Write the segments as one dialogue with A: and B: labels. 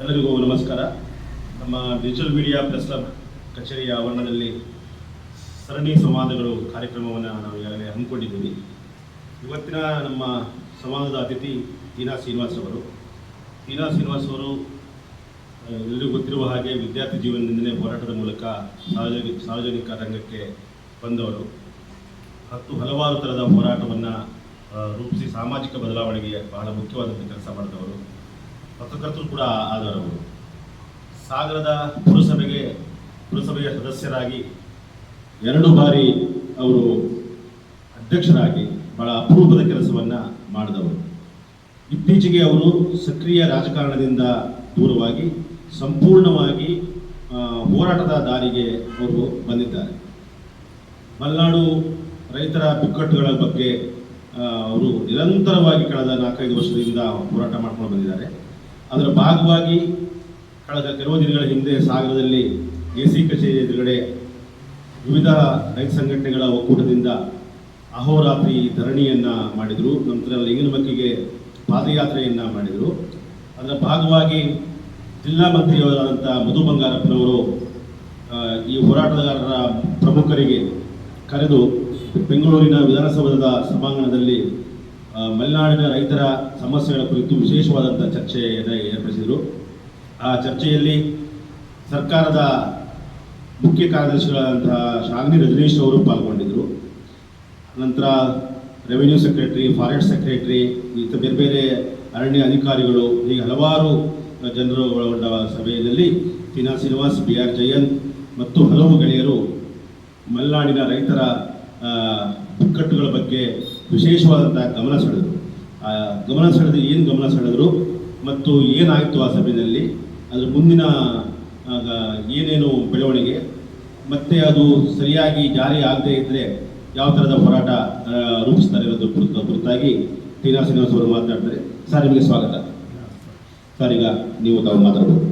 A: ಎಲ್ಲರಿಗೂ ನಮಸ್ಕಾರ. ನಮ್ಮ ಡಿಜಿಟಲ್ ಮೀಡಿಯಾ ಪ್ರೆಸ್ ಕ್ಲಬ್ ಕಚೇರಿಯ ಆವರಣದಲ್ಲಿ ಸರಣಿ ಸಂವಾದಗಳು ಕಾರ್ಯಕ್ರಮವನ್ನು ನಾವು ಈಗಾಗಲೇ ಹಮ್ಮಿಕೊಂಡಿದ್ದೀವಿ. ಇವತ್ತಿನ ನಮ್ಮ ಸಂವಾದದ ಅತಿಥಿ ದೀನಾ ಶ್ರೀನಿವಾಸ್ ಅವರು. ದೀನಾ ಶ್ರೀನಿವಾಸ್ ಅವರು ಎಲ್ಲರಿಗೂ ಗೊತ್ತಿರುವ ಹಾಗೆ ವಿದ್ಯಾರ್ಥಿ ಜೀವನದಿಂದಲೇ ಹೋರಾಟದ ಮೂಲಕ ಸಾರ್ವಜನಿಕ ಸಾರ್ವಜನಿಕ ರಂಗಕ್ಕೆ ಬಂದವರು. ಹತ್ತು ಹಲವಾರು ಥರದ ಹೋರಾಟವನ್ನು ರೂಪಿಸಿ ಸಾಮಾಜಿಕ ಬದಲಾವಣೆಗೆ ಬಹಳ ಮುಖ್ಯವಾದಂಥ ಕೆಲಸ ಮಾಡಿದವರು. ಪತ್ರಕರ್ತರು ಕೂಡ ಆಧಾರವರು ಸಾಗರದ ಪುರಸಭೆಗೆ, ಪುರಸಭೆಯ ಸದಸ್ಯರಾಗಿ ಎರಡು ಬಾರಿ ಅವರು ಅಧ್ಯಕ್ಷರಾಗಿ ಬಹಳ ಅಪರೂಪದ ಕೆಲಸವನ್ನು ಮಾಡಿದವರು. ಇತ್ತೀಚೆಗೆ ಅವರು ಸಕ್ರಿಯ ರಾಜಕಾರಣದಿಂದ ದೂರವಾಗಿ ಸಂಪೂರ್ಣವಾಗಿ ಹೋರಾಟದ ದಾರಿಗೆ ಅವರು ಬಂದಿದ್ದಾರೆ. ಮಲೆನಾಡು ರೈತರ ಬಿಕ್ಕಟ್ಟುಗಳ ಬಗ್ಗೆ ಅವರು ನಿರಂತರವಾಗಿ ಕಳೆದ ನಾಲ್ಕೈದು ವರ್ಷದಿಂದ ಹೋರಾಟ ಮಾಡ್ಕೊಂಡು ಬಂದಿದ್ದಾರೆ. ಅದರ ಭಾಗವಾಗಿ ಕಳೆದ ಕೆಲವು ದಿನಗಳ ಹಿಂದೆ ಸಾಗರದಲ್ಲಿ ಎ ಸಿ ಕಚೇರಿ ಎದುರುಗಡೆ ವಿವಿಧ ರೈತ ಸಂಘಟನೆಗಳ ಒಕ್ಕೂಟದಿಂದ ಅಹೋರಾತ್ರಿ ಧರಣಿಯನ್ನು ಮಾಡಿದರು. ನಂತರ ಲಿಂಗನಮಕ್ಕಿಗೆ ಪಾದಯಾತ್ರೆಯನ್ನು ಮಾಡಿದರು. ಅದರ ಭಾಗವಾಗಿ ಜಿಲ್ಲಾ ಮಂತ್ರಿಯವರಾದಂಥ ಮಧು ಬಂಗಾರಪ್ಪನವರು ಈ ಹೋರಾಟಗಾರರ ಪ್ರಮುಖರಿಗೆ ಕರೆದು ಬೆಂಗಳೂರಿನ ವಿಧಾನಸೌಧದ ಸಭಾಂಗಣದಲ್ಲಿ ಮಲೆನಾಡಿನ ರೈತರ ಸಮಸ್ಯೆಗಳ ಕುರಿತು ವಿಶೇಷವಾದಂಥ ಚರ್ಚೆಯನ್ನು ಏರ್ಪಡಿಸಿದರು. ಆ ಚರ್ಚೆಯಲ್ಲಿ ಸರ್ಕಾರದ ಮುಖ್ಯ ಕಾರ್ಯದರ್ಶಿಗಳಾದಂತಹ ಶಾಲಿನಿ ರಜನೀಶ್ ಅವರು ಪಾಲ್ಗೊಂಡಿದ್ದರು ನಂತರ ರೆವಿನ್ಯೂ ಸೆಕ್ರೆಟರಿ, ಫಾರೆಸ್ಟ್ ಸೆಕ್ರೆಟರಿ ಇಂಥ ಬೇರೆ ಬೇರೆ ಅರಣ್ಯ ಅಧಿಕಾರಿಗಳು, ಹೀಗೆ ಹಲವಾರು ಜನರು ಒಳಗೊಂಡ ಸಭೆಯಲ್ಲಿ ಟಿನಾ ಶ್ರೀನಿವಾಸ್ ಬಿ ಆರ್ ಜಯಂತ್ ಮತ್ತು ಹಲವು ಗೆಳೆಯರು ಮಲೆನಾಡಿನ ರೈತರ ಬಿಕ್ಕಟ್ಟುಗಳ ಬಗ್ಗೆ ವಿಶೇಷವಾದಂಥ ಗಮನ ಸೆಳೆದರು. ಆ ಗಮನ ಸೆಳೆದು ಏನು ಗಮನ ಸೆಳೆದರು ಮತ್ತು ಏನಾಯಿತು ಆ ಸಭೆಯಲ್ಲಿ? ಅದರ ಮುಂದಿನ ಏನೇನು ಬೆಳವಣಿಗೆ? ಮತ್ತೆ ಅದು ಸರಿಯಾಗಿ ಜಾರಿ ಆಗದೇ ಇದ್ದರೆ ಯಾವ ಥರದ ಹೋರಾಟ ರೂಪಿಸ್ತಾರೆ ಅನ್ನೋದು ಕುರಿತು, ಕುರಿತಾಗಿ ಟೀನಾ ಶ್ರೀನಿವಾಸ್ ಅವರು ಮಾತನಾಡ್ತಾರೆ. ಸರ್, ನಿಮಗೆ ಸ್ವಾಗತ. ಸರ್, ಈಗ ನೀವು ತಾವು ಮಾತಾಡ್ಬೋದು.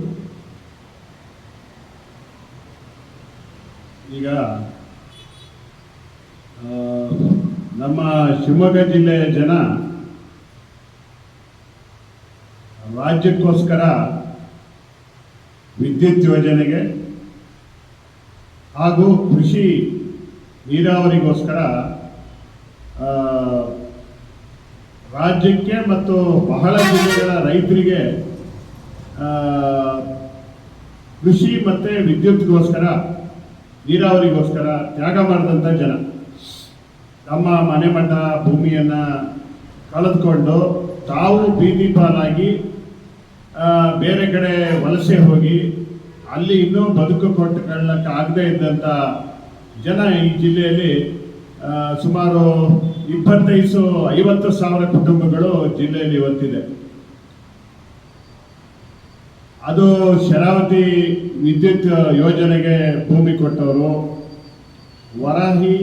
B: ಈಗ ನಮ್ಮ ಶಿವಮೊಗ್ಗ ಜಿಲ್ಲೆಯ ಜನ ರಾಜ್ಯಕ್ಕೋಸ್ಕರ ವಿದ್ಯುತ್ ಯೋಜನೆಗೆ ಹಾಗೂ ಕೃಷಿ ನೀರಾವರಿಗೋಸ್ಕರ ರಾಜ್ಯಕ್ಕೆ ಮತ್ತು ಬಹಳ ಜಿಲ್ಲೆಗಳ ರೈತರಿಗೆ ಕೃಷಿ ಮತ್ತು ವಿದ್ಯುತ್ಗೋಸ್ಕರ, ನೀರಾವರಿಗೋಸ್ಕರ ತ್ಯಾಗ ಮಾಡಿದಂಥ ಜನ. ತಮ್ಮ ಮನೆ ಮಠ ಭೂಮಿಯನ್ನು ಕಳೆದುಕೊಂಡು ತಾವು ಬೀದಿ ಪಾಲಾಗಿ ಬೇರೆ ಕಡೆ ವಲಸೆ ಹೋಗಿ, ಅಲ್ಲಿ ಇನ್ನೂ ಬದುಕು ಕೊಟ್ಟುಕೊಳ್ಳಕ್ಕೆ ಆಗದೇ ಇದ್ದಂಥ ಜನ ಈ ಜಿಲ್ಲೆಯಲ್ಲಿ ಸುಮಾರು ಇಪ್ಪತ್ತೈದು, ಐವತ್ತು ಸಾವಿರ ಕುಟುಂಬಗಳು ಜಿಲ್ಲೆಯಲ್ಲಿ ಇವತ್ತಿದೆ. ಅದು ಶರಾವತಿ ವಿದ್ಯುತ್ ಯೋಜನೆಗೆ ಭೂಮಿ ಕೊಟ್ಟವರು, ವರಾಹಿ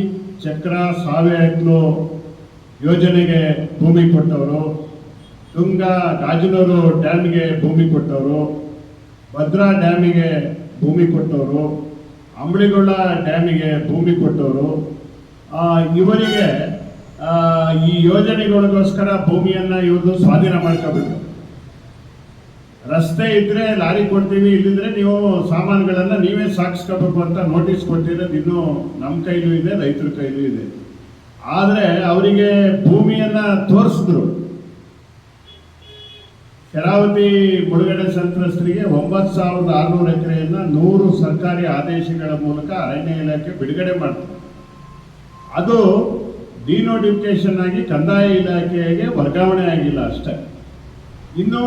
B: ಚಕ್ರ ಸಾವೆಹಕ್ಲು ಯೋಜನೆಗೆ ಭೂಮಿ ಕೊಟ್ಟವರು. ತುಂಗಾ ರಾಜನೂರು ಡ್ಯಾಮ್ಗೆ ಭೂಮಿ ಕೊಟ್ಟವರು. ಭದ್ರಾ ಡ್ಯಾಮಿಗೆ ಭೂಮಿ ಕೊಟ್ಟವರು. ಅಂಬಳಿಗೊಳ್ಳ ಡ್ಯಾಮಿಗೆ ಭೂಮಿ ಕೊಟ್ಟವರು. ಇವರಿಗೆ ಈ ಯೋಜನೆಗಳಿಗೋಸ್ಕರ ಭೂಮಿಯನ್ನು ಇವರು ಸ್ವಾಧೀನ ಮಾಡ್ಕೋಬೇಕು. ರಸ್ತೆ ಇದ್ರೆ ಲಾರಿ ಕೊಡ್ತೀವಿ ಇಲ್ಲಿದ್ರೆ ನೀವು ಸಾಮಾನುಗಳನ್ನ ನೀವೇ ಸಾಗಿಸ್ಕೋಬೇಕು ಅಂತ ನೋಟಿಸ್ ಕೊಟ್ಟಿರೋದು ಇನ್ನೂ ನಮ್ಮ ಕೈಲೂ ಇದೆ, ರೈತರ ಕೈಲೂ ಇದೆ. ಆದ್ರೆ ಅವರಿಗೆ ಭೂಮಿಯನ್ನ ತೋರಿಸಿದ್ರು. ಶರಾವತಿ ಮುಳುಗಡೆ ಸಂತ್ರಸ್ತರಿಗೆ ಒಂಬತ್ತು ಸಾವಿರದ ಆರುನೂರು ಎಕರೆಯನ್ನ ನೂರು ಸರ್ಕಾರಿ ಆದೇಶಗಳ ಮೂಲಕ ಅರಣ್ಯ ಇಲಾಖೆ ಬಿಡುಗಡೆ ಮಾಡ್ತಾರೆ ಅದು ಡಿನೋಟಿಫಿಕೇಶನ್ ಆಗಿ ಕಂದಾಯ ಇಲಾಖೆಗೆ ವರ್ಗಾವಣೆ ಆಗಿಲ್ಲ ಅಷ್ಟೇ. ಇನ್ನೂ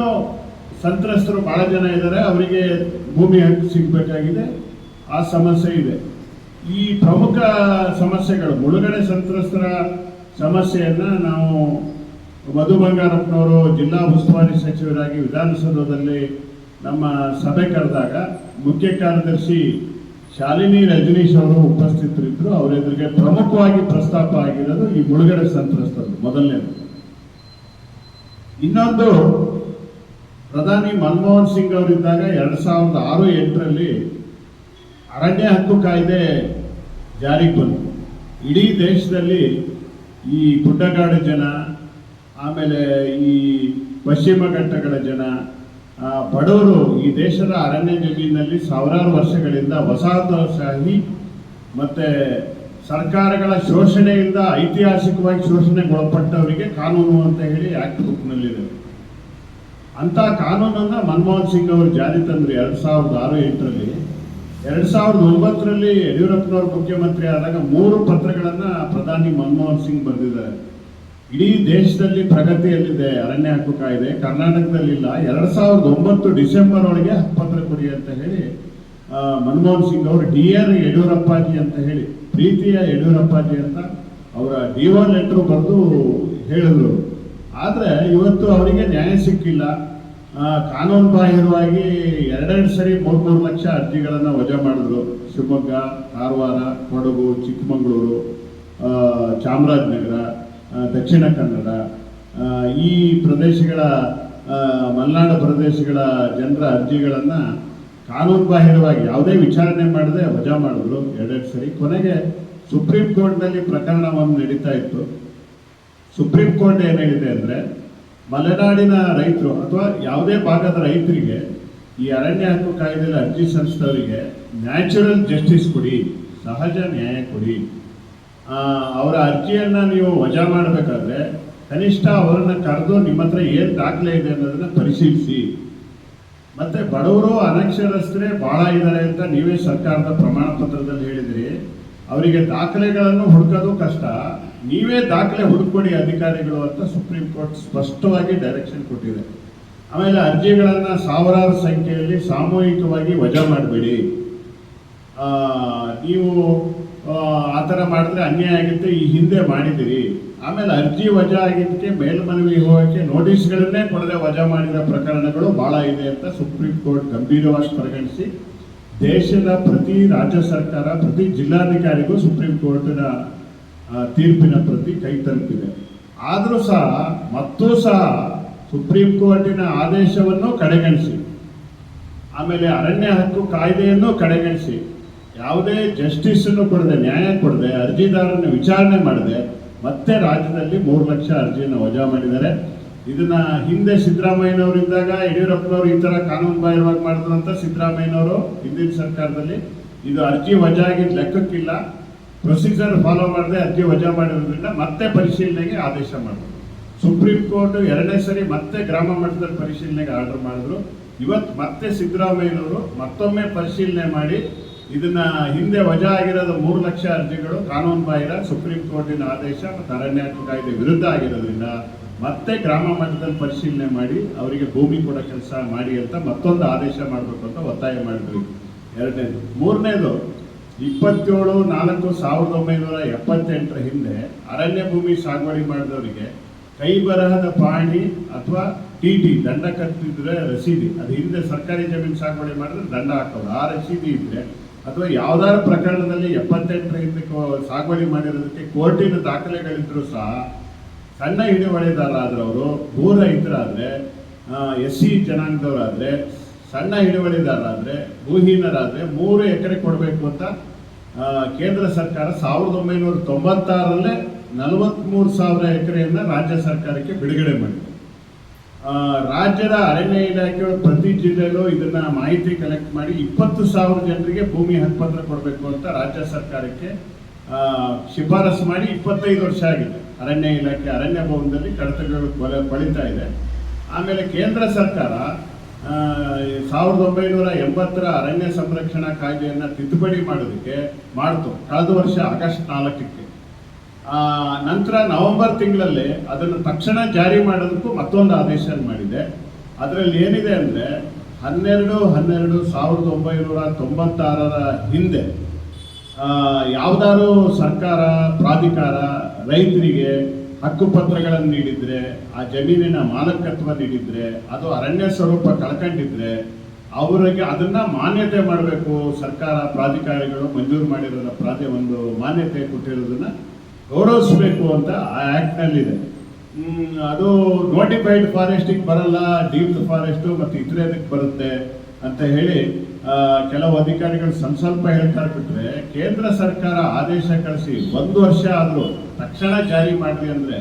B: ಸಂತ್ರಸ್ತರು ಬಹಳ ಜನ ಇದ್ದಾರೆ, ಅವರಿಗೆ ಭೂಮಿ ಹಕ್ಕು ಸಿಗಬೇಕಾಗಿದೆ. ಆ ಸಮಸ್ಯೆ ಇದೆ. ಈ ಪ್ರಮುಖ ಸಮಸ್ಯೆಗಳು, ಮುಳುಗಡೆ ಸಂತ್ರಸ್ತರ ಸಮಸ್ಯೆಯನ್ನು ನಾವು ಮಧು ಬಂಗಾರಪ್ಪನವರು ಜಿಲ್ಲಾ ಉಸ್ತುವಾರಿ ಸಚಿವರಾಗಿ ವಿಧಾನಸೌಧದಲ್ಲಿ ನಮ್ಮ ಸಭೆ ಕರೆದಾಗ ಮುಖ್ಯ ಕಾರ್ಯದರ್ಶಿ ಶಾಲಿನಿ ರಜನೀಶ್ ಅವರು ಉಪಸ್ಥಿತರಿದ್ದರು. ಅವರ ಎದುರಿಗೆ ಪ್ರಮುಖವಾಗಿ ಪ್ರಸ್ತಾಪ ಆಗಿರೋದು ಈ ಮುಳುಗಡೆ ಸಂತ್ರಸ್ತರು, ಮೊದಲನೇದು. ಇನ್ನೊಂದು ಪ್ರಧಾನಿ ಮನಮೋಹನ್ ಸಿಂಗ್ ಅವರಿದ್ದಾಗ ಎರಡು ಸಾವಿರದ ಆರು ಎಂಟರಲ್ಲಿ ಅರಣ್ಯ ಹಕ್ಕು ಕಾಯ್ದೆ ಜಾರಿಗೆ ಬಂತು. ಇಡೀ ದೇಶದಲ್ಲಿ ಈ ಗುಡ್ಡಗಾಡು ಜನ, ಆಮೇಲೆ ಈ ಪಶ್ಚಿಮ ಘಟ್ಟಗಳ ಜನ ಬಡವರು ಈ ದೇಶದ ಅರಣ್ಯ ಜಮೀನಿನಲ್ಲಿ ಸಾವಿರಾರು ವರ್ಷಗಳಿಂದ ವಸಾಹತುಶಾಹಿ ಮತ್ತೆ ಸರ್ಕಾರಗಳ ಶೋಷಣೆಯಿಂದ ಐತಿಹಾಸಿಕವಾಗಿ ಶೋಷಣೆಗೊಳಪಟ್ಟವರಿಗೆ ಕಾನೂನು ಅಂತ ಹೇಳಿ ಆಕ್ಟ್ ಬುಕ್ನಲ್ಲಿದೆ ಅಂತ ಕಾನೂನನ್ನು ಮನಮೋಹನ್ ಸಿಂಗ್ ಅವರು ಜಾರಿ ತಂದ್ರು ಎರಡು ಸಾವಿರದ ಆರು ಎಂಟರಲ್ಲಿ. ಎರಡು ಸಾವಿರದ ಒಂಬತ್ತರಲ್ಲಿ ಯಡಿಯೂರಪ್ಪನವರು ಮುಖ್ಯಮಂತ್ರಿ ಆದಾಗ ಮೂರು ಪತ್ರಗಳನ್ನು ಪ್ರಧಾನಿ ಮನಮೋಹನ್ ಸಿಂಗ್ ಬರೆದಿದ್ದಾರೆ. ಇಡೀ ದೇಶದಲ್ಲಿ ಪ್ರಗತಿಯಲ್ಲಿದೆ ಅರಣ್ಯ ಹಕ್ಕು ಕಾಯ್ದೆ. ಕರ್ನಾಟಕದಲ್ಲಿಲ್ಲ. ಎರಡು ಸಾವಿರದ ಒಂಬತ್ತು ಡಿಸೆಂಬರ್ ಒಳಗೆ ಹಕ್ಕುಪತ್ರ ಕೊಡಿ ಅಂತ ಹೇಳಿ ಮನಮೋಹನ್ ಸಿಂಗ್ ಅವರು ಡಿ ಆರ್ ಯಡಿಯೂರಪ್ಪಾಜಿ ಅಂತ ಹೇಳಿ, ಪ್ರೀತಿಯ ಯಡಿಯೂರಪ್ಪಾಜಿ ಅಂತ ಅವರ ಡಿಒ ಲೆಟರ್ ಬರೆದು ಹೇಳಿದ್ರು. ಆದ್ರೆ ಇವತ್ತು ಅವರಿಗೆ ನ್ಯಾಯ ಸಿಕ್ಕಿಲ್ಲ. ಕಾನೂನು ಬಾಹಿರವಾಗಿ ಎರಡೆರಡು ಸರಿ ಮೂರ್ ಮೂರು ಲಕ್ಷ ಅರ್ಜಿಗಳನ್ನು ವಜಾ ಮಾಡಿದ್ರು. ಶಿವಮೊಗ್ಗ ಕಾರವಾರ ಕೊಡಗು, ಚಿಕ್ಕಮಗಳೂರು ಚಾಮರಾಜನಗರ ದಕ್ಷಿಣ ಕನ್ನಡ ಈ ಪ್ರದೇಶಗಳ ಮಲೆನಾಡು ಪ್ರದೇಶಗಳ ಜನರ ಅರ್ಜಿಗಳನ್ನು ಕಾನೂನು ಬಾಹಿರವಾಗಿ ಯಾವುದೇ ವಿಚಾರಣೆ ಮಾಡದೆ ವಜಾ ಮಾಡಿದ್ರು. ಎರಡೆರಡು ಸರಿ ಕೊನೆಗೆ ಸುಪ್ರೀಂ ಕೋರ್ಟ್ನಲ್ಲಿ ಪ್ರಕರಣ ಒಂದು ನಡೀತಾ ಇತ್ತು. ಸುಪ್ರೀಂ ಕೋರ್ಟ್ ಏನ್ ಹೇಳಿದೆ ಅಂದ್ರೆ, ಮಲೆನಾಡಿನ ರೈತರು ಅಥವಾ ಯಾವುದೇ ಭಾಗದ ರೈತರಿಗೆ ಈ ಅರಣ್ಯ ಹಕ್ಕು ಕಾಯ್ದೆಯಲ್ಲಿ ಅರ್ಜಿ ಸಲ್ಲಿಸಿದವರಿಗೆ ನ್ಯಾಚುರಲ್ ಜಸ್ಟಿಸ್ ಕೊಡಿ, ಸಹಜ ನ್ಯಾಯ ಕೊಡಿ. ಅವರ ಅರ್ಜಿಯನ್ನು ನೀವು ವಜಾ ಮಾಡಬೇಕಾದ್ರೆ ಕನಿಷ್ಠ ಅವರನ್ನ ಕರೆದು ನಿಮ್ಮ ಹತ್ರ ಏನ್ ದಾಖಲೆ ಇದೆ ಅನ್ನೋದನ್ನ ಪರಿಶೀಲಿಸಿ. ಮತ್ತೆ ಬಡವರು ಅನಕ್ಷರಸ್ಥರೇ ಬಹಳ ಇದ್ದಾರೆ ಅಂತ ನೀವೇ ಸರ್ಕಾರದ ಪ್ರಮಾಣ ಪತ್ರದಲ್ಲಿ ಹೇಳಿದ್ರಿ. ಅವರಿಗೆ ದಾಖಲೆಗಳನ್ನು ಹುಡುಕೋದು ಕಷ್ಟ. ನೀವೇ ದಾಖಲೆ ಹುಡುಕೊಡಿ ಅಧಿಕಾರಿಗಳು ಅಂತ ಸುಪ್ರೀಂ ಕೋರ್ಟ್ ಸ್ಪಷ್ಟವಾಗಿ ಡೈರೆಕ್ಷನ್ ಕೊಟ್ಟಿದೆ. ಆಮೇಲೆ ಅರ್ಜಿಗಳನ್ನು ಸಾವಿರಾರು ಸಂಖ್ಯೆಯಲ್ಲಿ ಸಾಮೂಹಿಕವಾಗಿ ವಜಾ ಮಾಡಬೇಡಿ. ನೀವು ಆ, ಥರ ಮಾಡಿದ್ರೆ ಅನ್ಯಾಯ ಆಗುತ್ತೆ ಈ ಹಿಂದೆ ಮಾಡಿದಿರಿ ಆಮೇಲೆ ಅರ್ಜಿ ವಜಾ ಆಗಿದ್ದಕ್ಕೆ ಮೇಲ್ಮನವಿ ಹೋಗೋಕ್ಕೆ ನೋಟಿಸ್ಗಳನ್ನೇ ಕೊಡದೆ ವಜಾ ಮಾಡಿದ ಪ್ರಕರಣಗಳು ಭಾಳ ಇದೆ ಅಂತ ಸುಪ್ರೀಂ ಕೋರ್ಟ್ ಗಂಭೀರವಾಗಿ ಪರಿಗಣಿಸಿ ದೇಶದ ಪ್ರತಿ ರಾಜ್ಯ ಸರ್ಕಾರ ಪ್ರತಿ ಜಿಲ್ಲಾಧಿಕಾರಿಗೂ ಸುಪ್ರೀಂ ಕೋರ್ಟಿನ ತೀರ್ಪಿನ ಪ್ರತಿ ಕೈ ತಲುಪಿದೆ. ಆದರೂ ಸಹ, ಮತ್ತೂ ಸಹ ಸುಪ್ರೀಂ ಕೋರ್ಟಿನ ಆದೇಶವನ್ನು ಕಡೆಗಣಿಸಿ. ಆಮೇಲೆ ಅರಣ್ಯ ಹಕ್ಕು ಕಾಯ್ದೆಯನ್ನು ಕಡೆಗಣಿಸಿ. ಯಾವುದೇ ಜಸ್ಟಿಸ್ ಅನ್ನು ಕೊಡದೆ, ನ್ಯಾಯ ಕೊಡದೆ, ಅರ್ಜಿದಾರರನ್ನು ವಿಚಾರಣೆ ಮಾಡದೆ, ಮತ್ತೆ ರಾಜ್ಯದಲ್ಲಿ ಮೂರು ಲಕ್ಷ ಅರ್ಜಿಯನ್ನು ವಜಾ ಮಾಡಿದ್ದಾರೆ. ಇದನ್ನ ಹಿಂದೆ ಸಿದ್ದರಾಮಯ್ಯನವರಿದ್ದಾಗ ಯಡಿಯೂರಪ್ಪನವರು ಈ ತರ ಕಾನೂನು ಬಾಹಿರವಾಗಿ ಮಾಡಿದ್ರು ಅಂತ ಸಿದ್ದರಾಮಯ್ಯನವರು ಹಿಂದಿನ ಸರ್ಕಾರದಲ್ಲಿ. ಇದು ಅರ್ಜಿ ವಜಾ ಆಗಿದ್ದ ಲೆಕ್ಕಕ್ಕಿಲ್ಲ. ಪ್ರೊಸೀಜರ್ ಫಾಲೋ ಮಾಡದೆ ಅರ್ಜಿ ವಜಾ ಮಾಡಿರೋದ್ರಿಂದ ಮತ್ತೆ ಪರಿಶೀಲನೆಗೆ ಆದೇಶ ಮಾಡಿದ್ರು ಸುಪ್ರೀಂ ಕೋರ್ಟ್ ಎರಡನೇ ಸರಿ ಮತ್ತೆ ಗ್ರಾಮ ಮಟ್ಟದಲ್ಲಿ ಪರಿಶೀಲನೆಗೆ ಆರ್ಡರ್ ಮಾಡಿದ್ರು. ಇವತ್ತು ಮತ್ತೆ ಸಿದ್ದರಾಮಯ್ಯನವರು ಮತ್ತೊಮ್ಮೆ ಪರಿಶೀಲನೆ ಮಾಡಿ ಇದನ್ನ ಹಿಂದೆ ವಜಾ ಆಗಿರೋದು ಮೂರು ಲಕ್ಷ ಅರ್ಜಿಗಳು ಕಾನೂನು ಬಾಹಿರ ಸುಪ್ರೀಂ ಕೋರ್ಟಿನ ಆದೇಶ ಮತ್ತು ಅರಣ್ಯ ಕಾಯ್ದೆ ವಿರುದ್ಧ ಆಗಿರೋದ್ರಿಂದ ಮತ್ತೆ ಗ್ರಾಮ ಮಟ್ಟದಲ್ಲಿ ಪರಿಶೀಲನೆ ಮಾಡಿ ಅವರಿಗೆ ಭೂಮಿ ಕೊಡೋ ಕೆಲಸ ಮಾಡಿ ಅಂತ ಮತ್ತೊಂದು ಆದೇಶ ಮಾಡಬೇಕು ಅಂತ ಒತ್ತಾಯ ಮಾಡಿದ್ರು. ಎರಡನೇದು. ಮೂರನೇದು ಇಪ್ಪತ್ತೇಳು, ನಾಲ್ಕು, ಸಾವಿರದ ಒಂಬೈನೂರ ಎಪ್ಪತ್ತೆಂಟರ ಹಿಂದೆ ಅರಣ್ಯ ಭೂಮಿ ಸಾಗುವಳಿ ಮಾಡಿದವರಿಗೆ ಕೈ ಬರಹದ ಪಾಣಿ ಅಥವಾ ಟಿ ಟಿ ದಂಡ ಕಟ್ಟಿದ್ರೆ ರಸೀದಿ. ಅದು ಹಿಂದೆ ಸರ್ಕಾರಿ ಜಮೀನು ಸಾಗುವಳಿ ಮಾಡಿದ್ರೆ ದಂಡ ಹಾಕೋದು. ಆ ರಸೀದಿ ಇದ್ರೆ ಅಥವಾ ಯಾವ್ದಾದ್ರು ಪ್ರಕರಣದಲ್ಲಿ ಎಪ್ಪತ್ತೆಂಟರ ಹಿಂದೆ ಸಾಗುವಳಿ ಮಾಡಿರೋದಕ್ಕೆ ಕೋರ್ಟಿನ ದಾಖಲೆಗಳಿದ್ರು ಸಹ ಸಣ್ಣ ಹಿಡುವಳಿದಾರರಾದ್ರವರು ಭೂ ರೈತರಾದ್ರೆ ಎಸ್ ಸಿ ಜನಾಂಗದವರಾದ್ರೆ ಸಣ್ಣ ಹಿಡುವಳಿದಾರರಾದ್ರೆ, ಭೂಹೀನರಾದ್ರೆ ಮೂರು ಎಕರೆ ಕೊಡಬೇಕು ಅಂತ ಕೇಂದ್ರ ಸರ್ಕಾರ ಸಾವಿರದ ಒಂಬೈನೂರ ತೊಂಬತ್ತಾರರಲ್ಲೇ ನಲವತ್ತ್ಮೂರು ಸಾವಿರ ಎಕರೆಯನ್ನ ರಾಜ್ಯ ಸರ್ಕಾರಕ್ಕೆ ಬಿಡುಗಡೆ ಮಾಡಿದೆ. ರಾಜ್ಯದ ಅರಣ್ಯ ಇಲಾಖೆಗಳು ಪ್ರತಿ ಜಿಲ್ಲೆಯಲ್ಲೂ ಇದನ್ನ ಮಾಹಿತಿ ಕಲೆಕ್ಟ್ ಮಾಡಿ ಇಪ್ಪತ್ತು ಸಾವಿರ ಜನರಿಗೆ ಭೂಮಿ ಹಕ್ಕುಪತ್ರ ಕೊಡಬೇಕು ಅಂತ ರಾಜ್ಯ ಸರ್ಕಾರಕ್ಕೆ ಶಿಫಾರಸು ಮಾಡಿ ಇಪ್ಪತ್ತೈದು ವರ್ಷ ಆಗಿದೆ. ಅರಣ್ಯ ಇಲಾಖೆ, ಅರಣ್ಯ ಭವನದಲ್ಲಿ ಕಡತಗಳು ಬಳಿತಾ ಇದೆ. ಆಮೇಲೆ ಕೇಂದ್ರ ಸರ್ಕಾರ ಸಾವಿರದ ಒಂಬೈನೂರ ಎಂಬತ್ತರ ಅರಣ್ಯ ಸಂರಕ್ಷಣಾ ಕಾಯ್ದೆಯನ್ನು ತಿದ್ದುಪಡಿ ಮಾಡೋದಕ್ಕೆ ಮಾಡ್ತು. ಕಳೆದ ವರ್ಷ ಆಗಸ್ಟ್ ನಾಲ್ಕಕ್ಕೆ. ನಂತರ ನವೆಂಬರ್ ತಿಂಗಳಲ್ಲಿ ಅದನ್ನು ತಕ್ಷಣ ಜಾರಿ ಮಾಡೋದಕ್ಕೂ ಮತ್ತೊಂದು ಆದೇಶ ಮಾಡಿದೆ. ಅದರಲ್ಲಿ ಏನಿದೆ ಅಂದರೆ, ಹನ್ನೆರಡು ಹನ್ನೆರಡು ಸಾವಿರದ ಒಂಬೈನೂರ ತೊಂಬತ್ತಾರರ ಹಿಂದೆ ಯಾವ್ದಾದ್ರು ಸರ್ಕಾರ, ಪ್ರಾಧಿಕಾರ ರೈತರಿಗೆ ಹಕ್ಕುಪತ್ರಗಳನ್ನು ನೀಡಿದ್ರೆ ಆ ಜಮೀನಿನ ಮಾಲಕತ್ವ ನೀಡಿದ್ರೆ ಅದು ಅರಣ್ಯ ಸ್ವರೂಪ ಕಳ್ಕೊಂಡಿದ್ರೆ ಅವರಿಗೆ ಅದನ್ನ ಮಾನ್ಯತೆ ಮಾಡಬೇಕು. ಸರ್ಕಾರ ಪ್ರಾಧಿಕಾರಿಗಳು ಮಂಜೂರು ಮಾಡಿರೋ ಪ್ರಾಧಿ ಒಂದು ಮಾನ್ಯತೆ ಕೊಟ್ಟಿರೋದನ್ನ ಗೌರವಿಸಬೇಕು ಅಂತ ಆ ಆಕ್ಟ್ ನಲ್ಲಿದೆ ಹ್ಮ್, ಅದು ನೋಟಿಫೈಡ್ ಫಾರೆಸ್ಟಿಗೆ ಬರಲ್ಲ ಡೀಪ್ ಫಾರೆಸ್ಟ್ ಮತ್ತು ಇತರೆದಕ್ಕೆ ಬರುತ್ತೆ ಅಂತ ಹೇಳಿ ಕೆಲವು ಅಧಿಕಾರಿಗಳು ಸ್ವಲ್ಪ ಸ್ವಲ್ಪ ಹೇಳ್ತಾರೆ ಬಿಟ್ರೆ ಕೇಂದ್ರ ಸರ್ಕಾರ ಆದೇಶ ಕಳಿಸಿ ಒಂದು ವರ್ಷ ಆದರೂ ತಕ್ಷಣ ಜಾರಿ ಮಾಡಿದೆ ಅಂದರೆ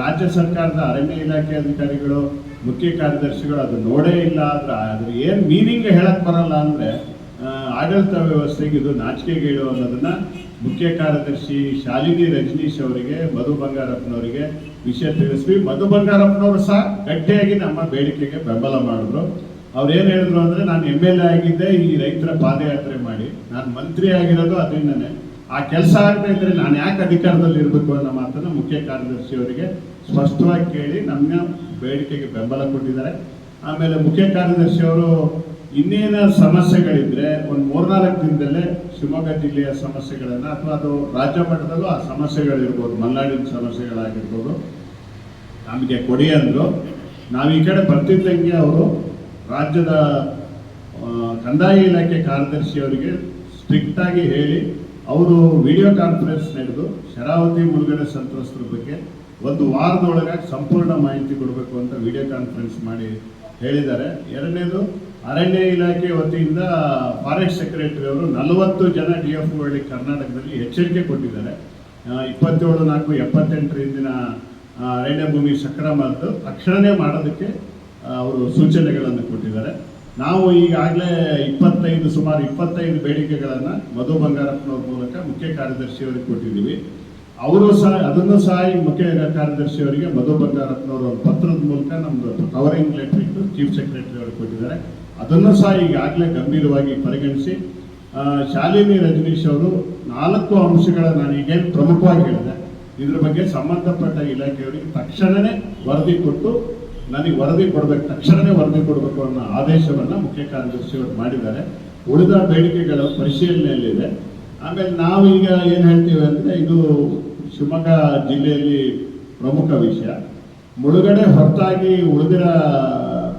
B: ರಾಜ್ಯ ಸರ್ಕಾರದ ಅರಣ್ಯ ಇಲಾಖೆ ಅಧಿಕಾರಿಗಳು, ಮುಖ್ಯ ಕಾರ್ಯದರ್ಶಿಗಳು ಅದು ನೋಡೇ ಇಲ್ಲ ಆದ್ರೆ ಅದ್ರ ಏನು ಮೀನಿಂಗ್ ಹೇಳಕ್ಕೆ ಬರಲ್ಲ ಅಂದರೆ ಆಡಳಿತ ವ್ಯವಸ್ಥೆಗೆ ಇದು ನಾಚಿಕೆಗೇಡು ಅನ್ನೋದನ್ನ ಮುಖ್ಯ ಕಾರ್ಯದರ್ಶಿ ಶಾಲಿನಿ ರಜನೀಶ್ ಅವರಿಗೆ, ಮಧು ಬಂಗಾರಪ್ಪನವರಿಗೆ ವಿಷಯ ತಿಳಿಸ್ವಿ ಮಧು ಬಂಗಾರಪ್ಪನವರು ಸಹ ಗಟ್ಟಿಯಾಗಿ ನಮ್ಮ ಬೇಡಿಕೆಗೆ ಬೆಂಬಲ ಮಾಡಿದ್ರು. ಅವ್ರು ಏನು ಹೇಳಿದ್ರು ಅಂದ್ರೆ, ನಾನು ಎಂ ಎಲ್ ಎ ಆಗಿದ್ದೆ, ಈ ರೈತರ ಪಾದಯಾತ್ರೆ ಮಾಡಿ. ನಾನು ಮಂತ್ರಿ ಆಗಿರೋದು ಅದರಿಂದನೇ. ಆ ಕೆಲಸ ಆಗ್ತಾ ಇದ್ರೆ ನಾನು ಯಾಕೆ ಅಧಿಕಾರದಲ್ಲಿ ಇರಬೇಕು ಅನ್ನೋ ಮಾತನ್ನ ಮುಖ್ಯ ಕಾರ್ಯದರ್ಶಿ ಅವರಿಗೆ ಸ್ಪಷ್ಟವಾಗಿ ಕೇಳಿ ನಮ್ಮ ಬೇಡಿಕೆಗೆ ಬೆಂಬಲ ಕೊಟ್ಟಿದ್ದಾರೆ. ಆಮೇಲೆ ಮುಖ್ಯ ಕಾರ್ಯದರ್ಶಿ ಅವರು, ಇನ್ನೇನ ಸಮಸ್ಯೆಗಳಿದ್ರೆ ಒಂದು ಮೂರ್ನಾಲ್ಕು ದಿನದಲ್ಲೇ ಶಿವಮೊಗ್ಗ ಜಿಲ್ಲೆಯ ಸಮಸ್ಯೆಗಳನ್ನ ಅಥವಾ ಅದು ರಾಜ್ಯ ಮಟ್ಟದಲ್ಲೂ ಆ ಸಮಸ್ಯೆಗಳಿರ್ಬೋದು, ಮಲೆನಾಡಿನ ಸಮಸ್ಯೆಗಳಾಗಿರ್ಬೋದು. ನಮಗೆ ಕೊಡಿ ಅಂದ್ರು. ನಾವು ಈ ಕಡೆ ಬರ್ತಿದ್ದಂಗೆ ಅವರು ರಾಜ್ಯದ ಕಂದಾಯ ಇಲಾಖೆ ಕಾರ್ಯದರ್ಶಿ ಅವರಿಗೆ ಸ್ಟ್ರಿಕ್ಟ್ ಆಗಿ ಹೇಳಿ ಅವರು ವಿಡಿಯೋ ಕಾನ್ಫರೆನ್ಸ್ ನಡೆದು ಶರಾವತಿ ಮುಳುಗಡೆ ಸಂತ್ರಸ್ತರ ಬಗ್ಗೆ ಒಂದು ವಾರದೊಳಗೆ ಸಂಪೂರ್ಣ ಮಾಹಿತಿ ಕೊಡಬೇಕು ಅಂತ ವಿಡಿಯೋ ಕಾನ್ಫರೆನ್ಸ್ ಮಾಡಿ ಹೇಳಿದ್ದಾರೆ. ಎರಡನೇದು ಅರಣ್ಯ ಇಲಾಖೆ ವತಿಯಿಂದ ಫಾರೆಸ್ಟ್ ಸೆಕ್ರೆಟರಿ ಅವರು ನಲವತ್ತು ಜನ ಡಿ ಎಫ್ ಕರ್ನಾಟಕದಲ್ಲಿ ಎಚ್ಚರಿಕೆ ಕೊಟ್ಟಿದ್ದಾರೆ. ಇಪ್ಪತ್ತೇಳು ನಾಲ್ಕು ಎಪ್ಪತ್ತೆಂಟರ ಹಿಂದಿನ ಆ, ಅರಣ್ಯ ಭೂಮಿ ಸಕ್ರಮದ್ದು ತಕ್ಷಣವೇ ಮಾಡೋದಕ್ಕೆ ಅವರು ಸೂಚನೆಗಳನ್ನು ಕೊಟ್ಟಿದ್ದಾರೆ. ನಾವು ಈಗಾಗಲೇ ಇಪ್ಪತ್ತೈದು, ಸುಮಾರು ಇಪ್ಪತ್ತೈದು ಬೇಡಿಕೆಗಳನ್ನು ಮಧು ಬಂಗಾರಪ್ಪನವ್ರ ಮೂಲಕ ಮುಖ್ಯ ಕಾರ್ಯದರ್ಶಿಯವರಿಗೆ ಕೊಟ್ಟಿದ್ದೀವಿ. ಅವರು ಸಹ, ಅದನ್ನು ಸಹ ಈ ಮುಖ್ಯ ಕಾರ್ಯದರ್ಶಿಯವರಿಗೆ ಮಧು ಬಂಗಾರಪ್ಪನವರು ಪತ್ರದ ಮೂಲಕ ನಮ್ಮದು ಕವರಿಂಗ್ ಲೆಟರ್ ಇಟ್ಟು ಚೀಫ್ ಸೆಕ್ರೆಟರಿ ಅವರು ಕೊಟ್ಟಿದ್ದಾರೆ. ಅದನ್ನು ಸಹ ಈಗಾಗಲೇ ಗಂಭೀರವಾಗಿ ಪರಿಗಣಿಸಿ ಶಾಲಿನಿ ರಜನೀಶ್ ಅವರು ನಾಲ್ಕು ಅಂಶಗಳ ನಾನು ಪ್ರಮುಖವಾಗಿ ಹೇಳಿದೆ. ಇದ್ರ ಬಗ್ಗೆ ಸಂಬಂಧಪಟ್ಟ ಇಲಾಖೆಯವರಿಗೆ ತಕ್ಷಣವೇ ವರದಿ ಕೊಟ್ಟು ನನಗೆ ವರದಿ ಕೊಡಬೇಕು ತಕ್ಷಣವೇ ವರದಿ ಕೊಡಬೇಕು ಅನ್ನೋ ಆದೇಶವನ್ನು ಮುಖ್ಯ ಕಾರ್ಯದರ್ಶಿಯವರು ಮಾಡಿದ್ದಾರೆ. ಉಳಿದ ಬೇಡಿಕೆಗಳು ಪರಿಶೀಲನೆಯಲ್ಲಿದೆ. ಆಮೇಲೆ ನಾವು ಈಗ ಏನು ಹೇಳ್ತೀವಿ ಅಂದರೆ ಇದು ಶಿವಮೊಗ್ಗ ಜಿಲ್ಲೆಯಲ್ಲಿ ಪ್ರಮುಖ ವಿಷಯ. ಮುಳುಗಡೆ ಹೊರತಾಗಿ ಉಳಿದಿರ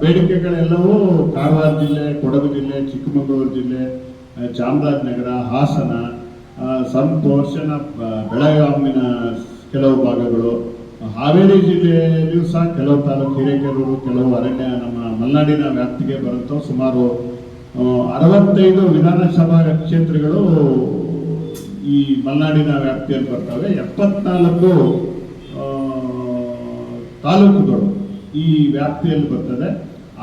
B: ಬೇಡಿಕೆಗಳೆಲ್ಲವೂ ಕಾರವಾರ ಜಿಲ್ಲೆ, ಕೊಡಗು ಜಿಲ್ಲೆ, ಚಿಕ್ಕಮಗಳೂರು ಜಿಲ್ಲೆ ಚಾಮರಾಜನಗರ, ಹಾಸನ ಸಂತೋಷನ ಬೆಳಗಾವಿನ ಕೆಲವು ಭಾಗಗಳು ಹಾವೇರಿ ಜಿಲ್ಲೆಯಲ್ಲಿಯೂ ಸಹ ಕೆಲವು ತಾಲೂಕು, ಹಿರೇಕೆರೂರು, ಕೆಲವು ಅರಣ್ಯ ನಮ್ಮ ಮಲೆನಾಡಿನ ವ್ಯಾಪ್ತಿಗೆ ಬರುತ್ತೋ ಸುಮಾರು ಅರವತ್ತೈದು ವಿಧಾನಸಭಾ ಕ್ಷೇತ್ರಗಳು ಈ ಮಲೆನಾಡಿನ ವ್ಯಾಪ್ತಿಯಲ್ಲಿ ಬರ್ತವೆ. ಎಪ್ಪತ್ನಾಲ್ಕು ತಾಲೂಕುಗಳು ಈ ವ್ಯಾಪ್ತಿಯಲ್ಲಿ ಬರ್ತದೆ.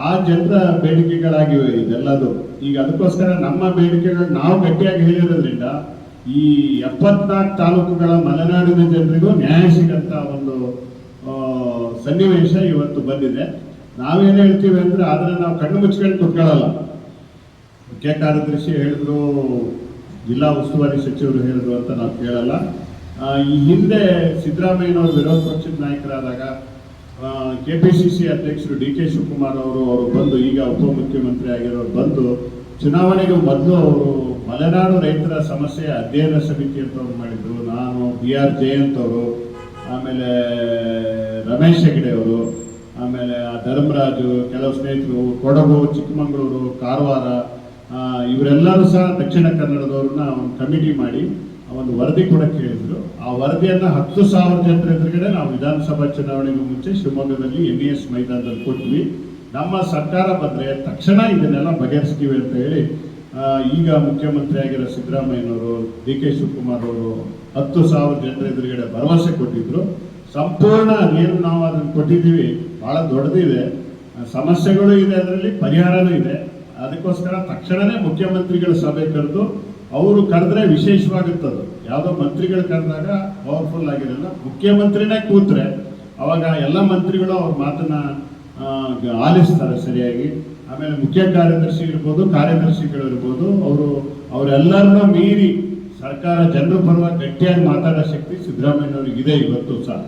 B: ಆ ಜನರ ಬೇಡಿಕೆಗಳಾಗಿವೆ ಇದೆಲ್ಲದು. ಈಗ ಅದಕ್ಕೋಸ್ಕರ ನಮ್ಮ ಬೇಡಿಕೆಗಳು ನಾವು ಗಟ್ಟಿಯಾಗಿ ಹೇಳಿರೋದ್ರಿಂದ ಈ ಎಪ್ಪತ್ನಾಲ್ಕು ತಾಲೂಕುಗಳ ಮಲೆನಾಡಿನ ಜನರಿಗೂ ನ್ಯಾಯ ಸಿಗಂತ ಒಂದು ಸನ್ನಿವೇಶ ಇವತ್ತು ಬಂದಿದೆ. ನಾವೇನು ಹೇಳ್ತೀವಿ ಅಂದ್ರೆ ಆದ್ರೆ ನಾವು ಕಣ್ಣು ಮುಚ್ಕೊಂಡು ಕುತ್ಕೊಳ್ಳಲ್ಲ. ಮುಖ್ಯ ಕಾರ್ಯದರ್ಶಿ ಹೇಳಿದ್ರು, ಜಿಲ್ಲಾ ಉಸ್ತುವಾರಿ ಸಚಿವರು ಹೇಳಿದ್ರು ಅಂತ ನಾವು ಕೇಳಲ್ಲ. ಈ ಹಿಂದೆ ಸಿದ್ದರಾಮಯ್ಯನವರು ವಿರೋಧ ಪಕ್ಷದ ನಾಯಕರಾದಾಗ ಕೆ ಪಿ ಸಿ ಸಿ ಅಧ್ಯಕ್ಷರು ಡಿ ಕೆ ಶಿವಕುಮಾರ್ ಅವರು ಅವರು ಬಂದು ಈಗ ಉಪಮುಖ್ಯಮಂತ್ರಿ ಆಗಿರೋರು ಬಂದು ಚುನಾವಣೆಗೆ ಮೊದಲು ಅವರು ಮಲೆನಾಡು ರೈತರ ಸಮಸ್ಯೆ ಅಧ್ಯಯನ ಸಮಿತಿ ಅಂತ ಅವ್ರು ಮಾಡಿದ್ರು. ನಾನು ಬಿ ಆರ್ ಜಯಂತ್ ಅವರು, ಆಮೇಲೆ ರಮೇಶ್ ಹೆಗಡೆ ಅವರು, ಆಮೇಲೆ ಧರ್ಮರಾಜು, ಕೆಲವು ಸ್ನೇಹಿತರು, ಕೊಡಗು, ಚಿಕ್ಕಮಗಳೂರು, ಕಾರವಾರ ಇವರೆಲ್ಲರೂ ಸಹ ದಕ್ಷಿಣ ಕನ್ನಡದವ್ರನ್ನ ಒಂದು ಕಮಿಟಿ ಮಾಡಿ ಒಂದು ವರದಿ ಕೂಡ ಕೇಳಿದ್ರು. ಆ ವರದಿಯನ್ನು ಹತ್ತು ಸಾವಿರ ಜನರ ಎದುರುಗಡೆ ನಾವು ವಿಧಾನಸಭಾ ಚುನಾವಣೆಗೂ ಮುಂಚೆ ಶಿವಮೊಗ್ಗದಲ್ಲಿ ಎನ್ ಎಸ್ ಮೈದಾನದಲ್ಲಿ ಕೊಟ್ವಿ. ನಮ್ಮ ಸರ್ಕಾರ ಬಂದ್ರೆ ತಕ್ಷಣ ಇದನ್ನೆಲ್ಲ ಬಗೆಹರಿಸ್ತೀವಿ ಅಂತ ಹೇಳಿ ಈಗ ಮುಖ್ಯಮಂತ್ರಿ ಆಗಿರೋ ಸಿದ್ದರಾಮಯ್ಯನವರು ಡಿ ಕೆ ಶಿವಕುಮಾರ್ ಅವರು ಹತ್ತು ಸಾವಿರ ಜನರ ಎದುರುಗಡೆ ಭರವಸೆ ಕೊಟ್ಟಿದ್ರು. ಸಂಪೂರ್ಣ ಏನು ನಾವು ಅದನ್ನು ಕೊಟ್ಟಿದ್ದೀವಿ. ಬಹಳ ದೊಡ್ಡದಿದೆ ಸಮಸ್ಯೆಗಳು ಇದೆ ಅದರಲ್ಲಿ, ಪರಿಹಾರನೂ ಇದೆ. ಅದಕ್ಕೋಸ್ಕರ ತಕ್ಷಣವೇ ಮುಖ್ಯಮಂತ್ರಿಗಳ ಸಭೆ ಕರೆದು ಅವರು ಕರೆದ್ರೆ ವಿಶೇಷವಾಗುತ್ತದು. ಯಾವುದೋ ಮಂತ್ರಿಗಳು ಕರೆದಾಗ ಪವರ್ಫುಲ್ ಆಗಿರಲ್ಲ. ಮುಖ್ಯಮಂತ್ರಿನೇ ಕೂತ್ರೆ ಅವಾಗ ಎಲ್ಲ ಮಂತ್ರಿಗಳು ಅವ್ರ ಮಾತನ್ನ ಆಲಿಸ್ತಾರೆ ಸರಿಯಾಗಿ. ಆಮೇಲೆ ಮುಖ್ಯ ಕಾರ್ಯದರ್ಶಿ ಇರ್ಬೋದು, ಕಾರ್ಯದರ್ಶಿಗಳು ಇರ್ಬೋದು, ಅವರು, ಅವರೆಲ್ಲರನ್ನ ಮೀರಿ ಸರ್ಕಾರ ಜನರ ಪರವಾಗಿ ಗಟ್ಟಿಯಾಗಿ ಮಾತಾಡೋ ಶಕ್ತಿ ಸಿದ್ದರಾಮಯ್ಯನವ್ರಿಗೆ ಇದೆ ಇವತ್ತು ಸಹ.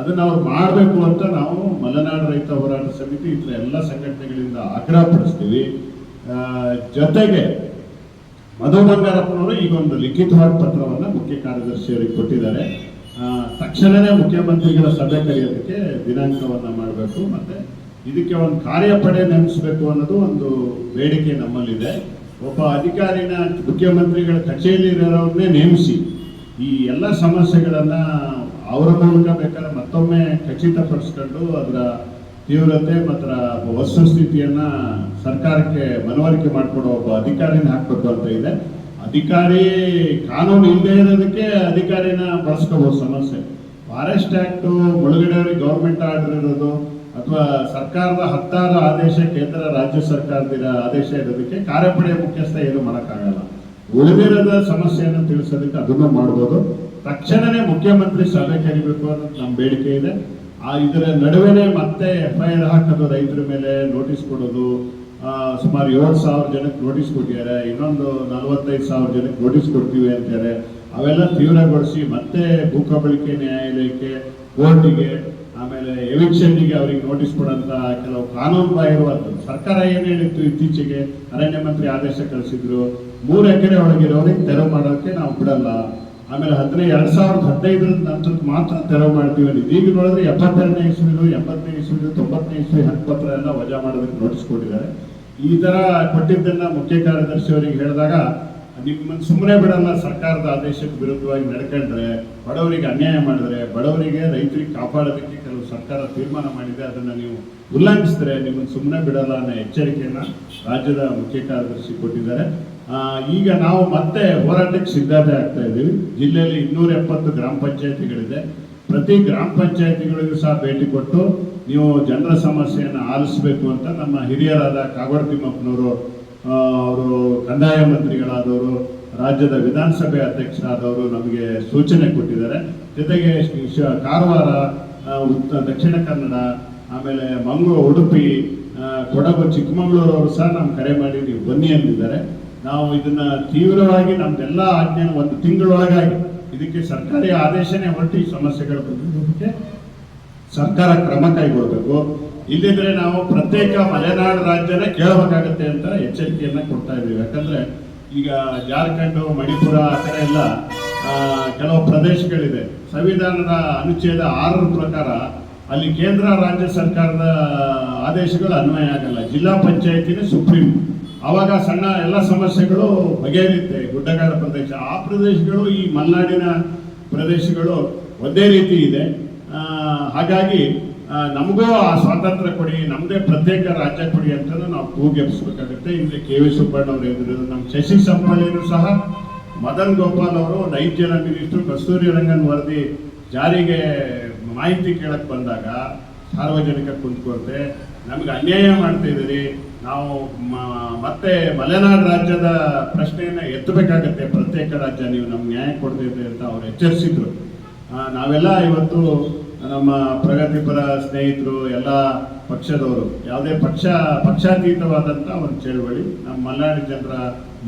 B: ಅದನ್ನು ಅವ್ರು ಮಾಡಬೇಕು ಅಂತ ನಾವು ಮಲೆನಾಡು ರೈತ ಹೋರಾಟ ಸಮಿತಿ ಇತರ ಎಲ್ಲ ಸಂಘಟನೆಗಳಿಂದ ಆಗ್ರಹ ಪಡಿಸ್ತೀವಿ. ಜೊತೆಗೆ ಮಧು ಬಂಗಾರಪ್ಪನವರು ಈಗ ಒಂದು ಲಿಖಿತವಾದ ಪತ್ರವನ್ನು ಮುಖ್ಯ ಕಾರ್ಯದರ್ಶಿಯವರಿಗೆ ಕೊಟ್ಟಿದ್ದಾರೆ. ತಕ್ಷಣವೇ ಮುಖ್ಯಮಂತ್ರಿಗಳ ಸಭೆ ಕರೆಯೋದಕ್ಕೆ ದಿನಾಂಕವನ್ನು ಮಾಡಬೇಕು. ಮತ್ತೆ ಇದಕ್ಕೆ ಒಂದು ಕಾರ್ಯಪಡೆ ನೇಮಿಸಬೇಕು ಅನ್ನೋದು ಒಂದು ಬೇಡಿಕೆ ನಮ್ಮಲ್ಲಿದೆ. ಒಬ್ಬ ಅಧಿಕಾರಿನ ಮುಖ್ಯಮಂತ್ರಿಗಳ ಕಚೇರಿಯಲ್ಲಿರೋರನ್ನೇ ನೇಮಿಸಿ ಈ ಎಲ್ಲ ಸಮಸ್ಯೆಗಳನ್ನ ಅವರ ಮೂಲಕ ಬೇಕಾದ್ರೆ ಮತ್ತೊಮ್ಮೆ ಖಚಿತಪಡಿಸ್ಕೊಂಡು ಅದರ ತೀವ್ರತೆ ಮತ್ತು ವಸ್ತುಸ್ಥಿತಿಯನ್ನ ಸರ್ಕಾರಕ್ಕೆ ಮನವರಿಕೆ ಮಾಡಿಕೊಡೋ ಒಬ್ಬ ಅಧಿಕಾರಿನ ಹಾಕ್ಬೇಕು ಅಂತ ಇದೆ. ಅಧಿಕಾರಿ ಕಾನೂನು ಇಲ್ಲದೆ ಇರೋದಕ್ಕೆ ಅಧಿಕಾರಿನ ಬಳಸ್ಕೋಬೋದು ಸಮಸ್ಯೆ. ಫಾರೆಸ್ಟ್ ಆಕ್ಟ್ ಮುಳುಗಡೆಯವರಿಗೆ ಗೌರ್ಮೆಂಟ್ ಆರ್ಡರ್ ಇರೋದು ಅಥವಾ ಸರ್ಕಾರದ ಹತ್ತಾರು ಆದೇಶ ಕೇಂದ್ರ ರಾಜ್ಯ ಸರ್ಕಾರದಿಂದ ಆದೇಶ ಇರೋದಕ್ಕೆ ಕಾರ್ಯಪಡೆಯ ಮುಖ್ಯಸ್ಥ ಏನು ಮಾಡೋಕ್ಕಾಗಲ್ಲ. ಉಳಿದಿರದ ಸಮಸ್ಯೆಯನ್ನು ತಿಳಿಸೋದಕ್ಕೆ ಅದನ್ನು ಮಾಡ್ಬೋದು. ತಕ್ಷಣನೇ ಮುಖ್ಯಮಂತ್ರಿ ಸಭೆ ಕರಿಬೇಕು ಅನ್ನೋದು ನಮ್ಮ ಬೇಡಿಕೆ ಇದೆ. ಆ ಇದರ ನಡುವೆನೆ ಮತ್ತೆ ಎಫ್ ಐ ಆರ್ ಹಾಕೋದು ರೈತರ ಮೇಲೆ ನೋಟಿಸ್ ಕೊಡೋದು. ಸುಮಾರು ಏಳು ಸಾವಿರ ಜನಕ್ಕೆ ನೋಟಿಸ್ ಕೊಟ್ಟಿದ್ದಾರೆ. ಇನ್ನೊಂದು ನಲವತ್ತೈದು ಸಾವಿರ ಜನಕ್ಕೆ ನೋಟಿಸ್ ಕೊಡ್ತೀವಿ ಅಂತಾರೆ. ಅವೆಲ್ಲ ತೀವ್ರಗೊಳಿಸಿ ಮತ್ತೆ ಭೂಕಬಳಿಕೆ ನ್ಯಾಯಾಲಯಕ್ಕೆ, ಕೋರ್ಟಿಗೆ ಆಮೇಲೆ ಎವಿಕ್ಷನ್ಗೆ ಅವರಿಗೆ ನೋಟಿಸ್ ಕೊಡಂತ ಕೆಲವು ಕಾನೂನು ಬಾಹಿರವಾದ ಸರ್ಕಾರ ಏನ್ ಹೇಳಿತ್ತು ಇತ್ತೀಚೆಗೆ? ಅರಣ್ಯ ಮಂತ್ರಿ ಆದೇಶ ಕಳಿಸಿದ್ರು. ಮೂರು ಎಕರೆ ಒಳಗಿರೋರಿಗೆ ತೆರವು ಮಾಡೋಕೆ ನಾವು ಬಿಡಲ್ಲ. ಆಮೇಲೆ ಹದಿನೈದು ಎರಡ್ ಸಾವಿರದ ಹದಿನೈದರ ನಂತರ ಮಾತ್ರ ತೆರವು ಮಾಡ್ತೀವಿ ಅಲ್ಲಿ ಈಗ ನೋಡಿದ್ರೆ ಎಪ್ಪತ್ತೆರಡನೇ ಇಸ್ವಿದು ಎಂಬತ್ತನೇ ಇಸ್ವಿದು, ತೊಂಬತ್ತನೇ ಇಸ್ವಿ ಹಕ್ಕುಪತ್ರ ಎಲ್ಲ ವಜಾ ಮಾಡೋದಕ್ಕೆ ನೋಟಿಸ್ ಕೊಟ್ಟಿದ್ದಾರೆ. ಈ ತರ ಕೊಟ್ಟಿದ್ದನ್ನ ಮುಖ್ಯ ಕಾರ್ಯದರ್ಶಿ ಅವರಿಗೆ ಹೇಳಿದಾಗ ನಿಮ್ಮನ್ನ ಸುಮ್ಮನೆ ಬಿಡಲ್ಲ ಸರ್ಕಾರದ ಆದೇಶಕ್ಕೆ ವಿರುದ್ಧವಾಗಿ ನಡ್ಕೊಂಡ್ರೆ ಬಡವರಿಗೆ ಅನ್ಯಾಯ ಮಾಡಿದ್ರೆ, ಬಡವರಿಗೆ ರೈತರಿಗೆ ಕಾಪಾಡೋದಕ್ಕೆ ಕೆಲವು ಸರ್ಕಾರ ತೀರ್ಮಾನ ಮಾಡಿದೆ, ಅದನ್ನು ನೀವು ಉಲ್ಲಂಘಿಸಿದ್ರೆ ನಿಮ್ಮನ್ನು ಸುಮ್ಮನೆ ಬಿಡಲ್ಲ ಅನ್ನೋ ಎಚ್ಚರಿಕೆಯನ್ನು ರಾಜ್ಯದ ಮುಖ್ಯ ಕಾರ್ಯದರ್ಶಿ ಕೊಟ್ಟಿದ್ದಾರೆ. ಈಗ ನಾವು ಮತ್ತೆ ಹೋರಾಟಕ್ಕೆ ಸಿದ್ಧತೆ ಆಗ್ತಾ ಇದ್ದೀವಿ. ಜಿಲ್ಲೆಯಲ್ಲಿ ಇನ್ನೂರ ಎಪ್ಪತ್ತು ಗ್ರಾಮ ಪಂಚಾಯತಿಗಳಿದೆ. ಪ್ರತಿ ಗ್ರಾಮ ಪಂಚಾಯತಿಗಳಿಗೂ ಸಹ ಭೇಟಿ ಕೊಟ್ಟು ನೀವು ಜನರ ಸಮಸ್ಯೆಯನ್ನು ಆಲಿಸಬೇಕು ಅಂತ ನಮ್ಮ ಹಿರಿಯರಾದ ಕಾಗೋಡು ತಿಮ್ಮಪ್ಪನವರು ಅವರು ಕಂದಾಯ ಮಂತ್ರಿಗಳಾದವರು, ರಾಜ್ಯದ ವಿಧಾನಸಭೆ ಅಧ್ಯಕ್ಷರಾದವರು ನಮಗೆ ಸೂಚನೆ ಕೊಟ್ಟಿದ್ದಾರೆ. ಜೊತೆಗೆ ಕಾರವಾರ ಉತ್ತ, ದಕ್ಷಿಣ ಕನ್ನಡ, ಆಮೇಲೆ ಮಂಗಳೂರು, ಉಡುಪಿ ಕೊಡಗು ಚಿಕ್ಕಮಗಳೂರು ಅವರು ಸಹ ನಮ್ಮ ಕರೆ ಮಾಡಿ ನೀವು ಬನ್ನಿ ಅಂದಿದ್ದಾರೆ. ನಾವು ಇದನ್ನ ತೀವ್ರವಾಗಿ ನಮ್ದೆಲ್ಲ ಆಜ್ಞೆ ಒಂದು ತಿಂಗಳೊಳಗಾಗಿ ಇದಕ್ಕೆ ಸರ್ಕಾರಿ ಆದೇಶನೇ ಹೊರಟು ಈ ಸಮಸ್ಯೆಗಳ ಬಗ್ಗೆ. ಸರ್ಕಾರ ಕ್ರಮ ಕೈಗೊಳ್ಳಬೇಕು ಇಲ್ಲಿದ್ರೆ ನಾವು ಪ್ರತ್ಯೇಕ ಮಲೆನಾಡು ರಾಜ್ಯನ ಕೇಳಬೇಕಾಗತ್ತೆ ಅಂತ ಎಚ್ಚರಿಕೆಯನ್ನ ಕೊಡ್ತಾ ಇದ್ದೀವಿ. ಯಾಕಂದ್ರೆ ಈಗ ಜಾರ್ಖಂಡ್, ಮಣಿಪುರ ಆ ಕಡೆ ಎಲ್ಲ ಕೆಲವು ಪ್ರದೇಶಗಳಿದೆ. ಸಂವಿಧಾನದ ಅನುಚ್ಛೇದ ಆರರ ಪ್ರಕಾರ ಅಲ್ಲಿ ಕೇಂದ್ರ ರಾಜ್ಯ ಸರ್ಕಾರದ ಆದೇಶಗಳು ಅನ್ವಯ ಆಗಲ್ಲ. ಜಿಲ್ಲಾ ಪಂಚಾಯತಿನೇ ಸುಪ್ರೀಂ. ಅವಾಗ ಸಣ್ಣ ಎಲ್ಲ ಸಮಸ್ಯೆಗಳು ಬಗೆಹರಿಯುತ್ತೆ. ಗುಡ್ಡಗಾಡ ಪ್ರದೇಶ. ಆ ಪ್ರದೇಶಗಳು, ಈ ಮಲೆನಾಡಿನ ಪ್ರದೇಶಗಳು ಒಂದೇ ರೀತಿ ಇದೆ. ಹಾಗಾಗಿ ನಮಗೂ ಆ ಸ್ವಾತಂತ್ರ್ಯ ಕೊಡಿ ನಮ್ಮದೇ ಪ್ರತ್ಯೇಕ ರಾಜ್ಯ ಕೊಡಿ ಅಂತ ನಾವು ಕೂಗೆಬ್ಸ್ಬೇಕಾಗುತ್ತೆ ಇಲ್ಲಿ ಕೆ ವಿ ಸುಬ್ಬಣ್ಣ ಅವರು ಎದುರು ನಮ್ಮ ಶಶಿ ಸಂಪಾಳಿಯರು ಸಹ, ಮದನ್ ಗೋಪಾಲ್ ಅವರು ನೈಜ ಜನ ಮಿನಿಸ್ಟ್ರು, ಕಸ್ತೂರಿ ರಂಗನ್ ವರದಿ ಜಾರಿಗೆ ಮಾಹಿತಿ ಕೇಳಕ್ ಬಂದಾಗ ಸಾರ್ವಜನಿಕ ಕುಂತ್ಕೊಳ್ತೆ ನಮಗೆ ಅನ್ಯಾಯ ಮಾಡ್ತಾ ಇದ್ದೀರಿ. ನಾವು ಮತ್ತೆ ಮಲೆನಾಡು ರಾಜ್ಯದ ಪ್ರಶ್ನೆಯನ್ನ ಎತ್ತಬೇಕಾಗತ್ತೆ. ಪ್ರತ್ಯೇಕ ರಾಜ್ಯ ನೀವು ನಮ್ಗೆ ನ್ಯಾಯ ಕೊಡ್ತಿದ್ರಿ ಅಂತ ಅವ್ರು ಎಚ್ಚರಿಸಿದ್ರು. ನಾವೆಲ್ಲ ಇವತ್ತು ನಮ್ಮ ಪ್ರಗತಿಪರ ಸ್ನೇಹಿತರು, ಎಲ್ಲ ಪಕ್ಷದವರು, ಯಾವುದೇ ಪಕ್ಷ, ಪಕ್ಷಾತೀತವಾದಂಥ ಒಂದು ಚಳುವಳಿ, ನಮ್ಮ ಮಲೆನಾಡು ಜನರ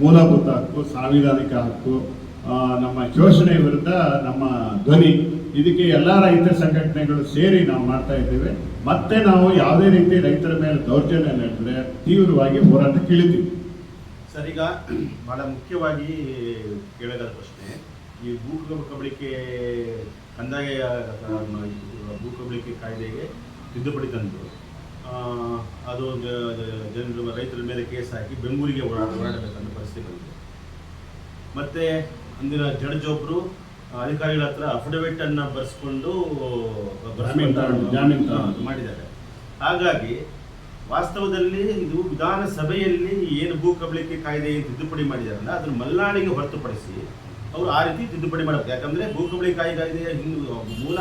B: ಮೂಲಭೂತ ಹಕ್ಕು, ಸಾಂವಿಧಾನಿಕ ಹಕ್ಕು ನಮ್ಮ ಶೋಷಣೆ ವಿರುದ್ಧ ನಮ್ಮ ಧ್ವನಿ, ಇದಕ್ಕೆ ಎಲ್ಲ ರೈತ ಸಂಘಟನೆಗಳು ಸೇರಿ ನಾವು ಮಾಡ್ತಾ ಇದ್ದೇವೆ. ಮತ್ತೆ ನಾವು ಯಾವುದೇ ರೀತಿ ರೈತರ ಮೇಲೆ ದೌರ್ಜನ್ಯ ನಡೆದರೆ ತೀವ್ರವಾಗಿ ಹೋರಾಟಕ್ಕೆ ಇಳಿತೀವಿ
A: ಸರ್, ಈಗ ಬಹಳ ಮುಖ್ಯವಾಗಿ ಕೇಳಿದ ಪ್ರಶ್ನೆ. ಈ ಭೂ ಕಬಳಿಕೆ ಕಂದಾಯ ಭೂಕಬಳಿಕೆ ಭೂ ಕಬಳಿಕೆ ಕಾಯ್ದೆಗೆ ತಿದ್ದುಪಡಿ ತಂದರು ಆ, ಅದು ಜನರು ರೈತರ ಮೇಲೆ ಕೇಸ್ ಹಾಕಿ ಬೆಂಗಳೂರಿಗೆ ಓಡಾಡ ಓಡಾಡಬೇಕನ್ನೋ ಪರಿಸ್ಥಿತಿ ಬಂದಿದೆ ಮತ್ತೆ ಅಂದಿನ ಜಡ್ಜ್ ಒಬ್ರು ಆ, ಅಧಿಕಾರಿಗಳ ಹತ್ರ ಅಫಿಡವಿಟ್ ಅನ್ನ ಬರೆಸ್ಕೊಂಡು. ಮಾಡಿದ್ದಾರೆ ಹಾಗಾಗಿ ವಾಸ್ತವದಲ್ಲಿ ಇದು ವಿಧಾನಸಭೆಯಲ್ಲಿ ಏನು ಭೂ ಕಬಳಿಕೆ ಕಾಯ್ದೆ ತಿದ್ದುಪಡಿ ಮಾಡಿದಾರಲ್ಲ ಅದನ್ನು ಮಲ್ನಾಡಿಗೆ ಹೊರತುಪಡಿಸಿ ಅವರು ಆ ರೀತಿ ತಿದ್ದುಪಡಿ ಮಾಡಬೇಕು. ಯಾಕಂದ್ರೆ ಭೂ ಕಬಳಿಕೆ ಹಿಂದೂ ಮೂಲ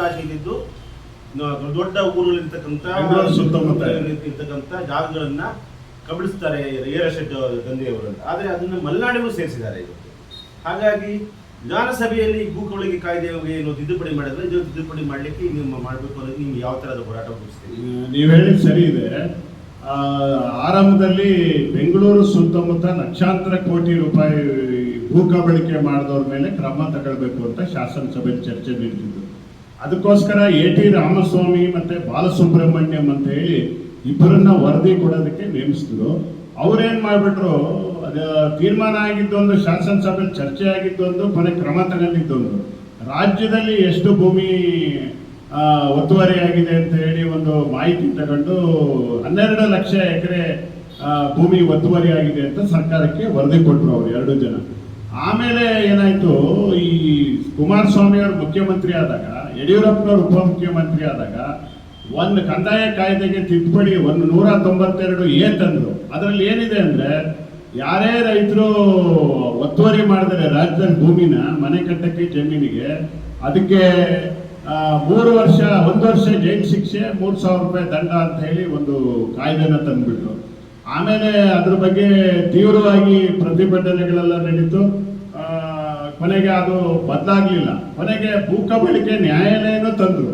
A: ನ- ದೊಡ್ಡ
B: ಊರುಗಳಿರ್ತಕ್ಕಂಥ.
A: ಇರ್ತಕ್ಕಂಥ ಜಾಗಗಳನ್ನ ಕಬಳಿಸ್ತಾರೆ ಏರ ಎಸ್ಟೇಟ್ ದಂಧೆಯವರು ಅಂತ. ಆದರೆ ಅದನ್ನು ಮಲೆನಾಡಿಗೂ ಸೇರಿಸಿದ್ದಾರೆ ಇವತ್ತು ಹಾಗಾಗಿ ವಿಧಾನಸಭೆಯಲ್ಲಿ ಭೂ ಕಬಳಿಕೆ ಕಾಯ್ದೆಗೆ ಏನು ತಿದ್ದುಪಡಿ ಮಾಡಿದ್ರೆ ಇದು ತಿದ್ದುಪಡಿ ಮಾಡಲಿಕ್ಕೆ ನೀವು ಮಾಡಬೇಕು ಅನ್ನೋದು ನೀವು ಯಾವ ಥರದ ಹೋರಾಟ ರೂಪಿಸ್ತೀವಿ
B: ನೀವು ಹೇಳಿದ್ರೆ ಸರಿ ಇದೆ. ಆ, ಆರಂಭದಲ್ಲಿ ಬೆಂಗಳೂರು ಸುತ್ತಮುತ್ತ ಲಕ್ಷಾಂತರ ಕೋಟಿ ರೂಪಾಯಿ ಭೂ ಕಬಳಿಕೆ ಮಾಡಿದವ್ರ ಮೇಲೆ ಕ್ರಮ ತಗೊಳ್ಬೇಕು ಅಂತ ಶಾಸನಸಭೆ ಚರ್ಚೆ ನಡೆದಿದ್ದು ಅದಕ್ಕೋಸ್ಕರ ಎ ಟಿ ರಾಮಸ್ವಾಮಿ ಮತ್ತೆ ಬಾಲಸುಬ್ರಹ್ಮಣ್ಯಂ ಅಂತ ಹೇಳಿ ಇಬ್ಬರನ್ನ ವರದಿ ಕೊಡೋದಕ್ಕೆ ನೇಮಿಸಿದ್ರು. ಅವ್ರೇನು ಮಾಡ್ಬಿಟ್ರು, ಅದ ತೀರ್ಮಾನ ಆಗಿದ್ದೊಂದು ಶಾಸನಸಭೆಯಲ್ಲಿ ಚರ್ಚೆ ಆಗಿದ್ದೊಂದು ಕೊನೆ ಕ್ರಮ ತಗೊಂಡಿದ್ದೊಂದು ರಾಜ್ಯದಲ್ಲಿ ಎಷ್ಟು ಭೂಮಿ ಒತ್ತುವರಿ ಆಗಿದೆ ಅಂತ ಹೇಳಿ ಒಂದು ಮಾಹಿತಿ ತಗೊಂಡು ಹನ್ನೆರಡು ಲಕ್ಷ ಎಕರೆ ಭೂಮಿ ಒತ್ತುವರಿ ಆಗಿದೆ ಅಂತ ಸರ್ಕಾರಕ್ಕೆ ವರದಿ ಕೊಟ್ಟರು ಅವರು ಎರಡು ಜನ. ಆಮೇಲೆ ಏನಾಯ್ತು, ಈ ಕುಮಾರಸ್ವಾಮಿ ಅವರು ಮುಖ್ಯಮಂತ್ರಿ ಆದಾಗ, ಯಡಿಯೂರಪ್ಪನವರು ಉಪಮುಖ್ಯಮಂತ್ರಿ ಆದಾಗ ಒಂದು ಕಂದಾಯ ಕಾಯ್ದೆಗೆ ತಿದ್ದುಪಡಿ ಒಂದು ನೂರ ತೊಂಬತ್ತೆರಡು ಏ ತಂದರು. ಅದರಲ್ಲಿ ಏನಿದೆ ಅಂದ್ರೆ, ಯಾರೇ ರೈತರು ಒತ್ತುವರಿ ಮಾಡಿದರೆ ರಾಜ್ಯದಲ್ಲಿ ಭೂಮಿನ, ಮನೆ ಕಟ್ಟಕ್ಕೆ ಜಮೀನಿಗೆ, ಅದಕ್ಕೆ ಮೂರು ವರ್ಷ, ಒಂದು ವರ್ಷ ಜೈಲು ಶಿಕ್ಷೆ, ಮೂರು ಸಾವಿರ ರೂಪಾಯಿ ದಂಡ ಅಂತ ಹೇಳಿ ಒಂದು ಕಾಯ್ದೆನ ತಂದ್ಬಿಟ್ರು. ಆಮೇಲೆ ಅದ್ರ ಬಗ್ಗೆ ತೀವ್ರವಾಗಿ ಪ್ರತಿಭಟನೆಗಳೆಲ್ಲ ನಡೀತು. ಕೊನೆಗೆ ಅದು ಬದಲಾಗ್ಲಿಲ್ಲ. ಕೊನೆಗೆ ಭೂಕಬಳಿಕೆ ನ್ಯಾಯಾಲಯನೂ ತಂದ್ರು.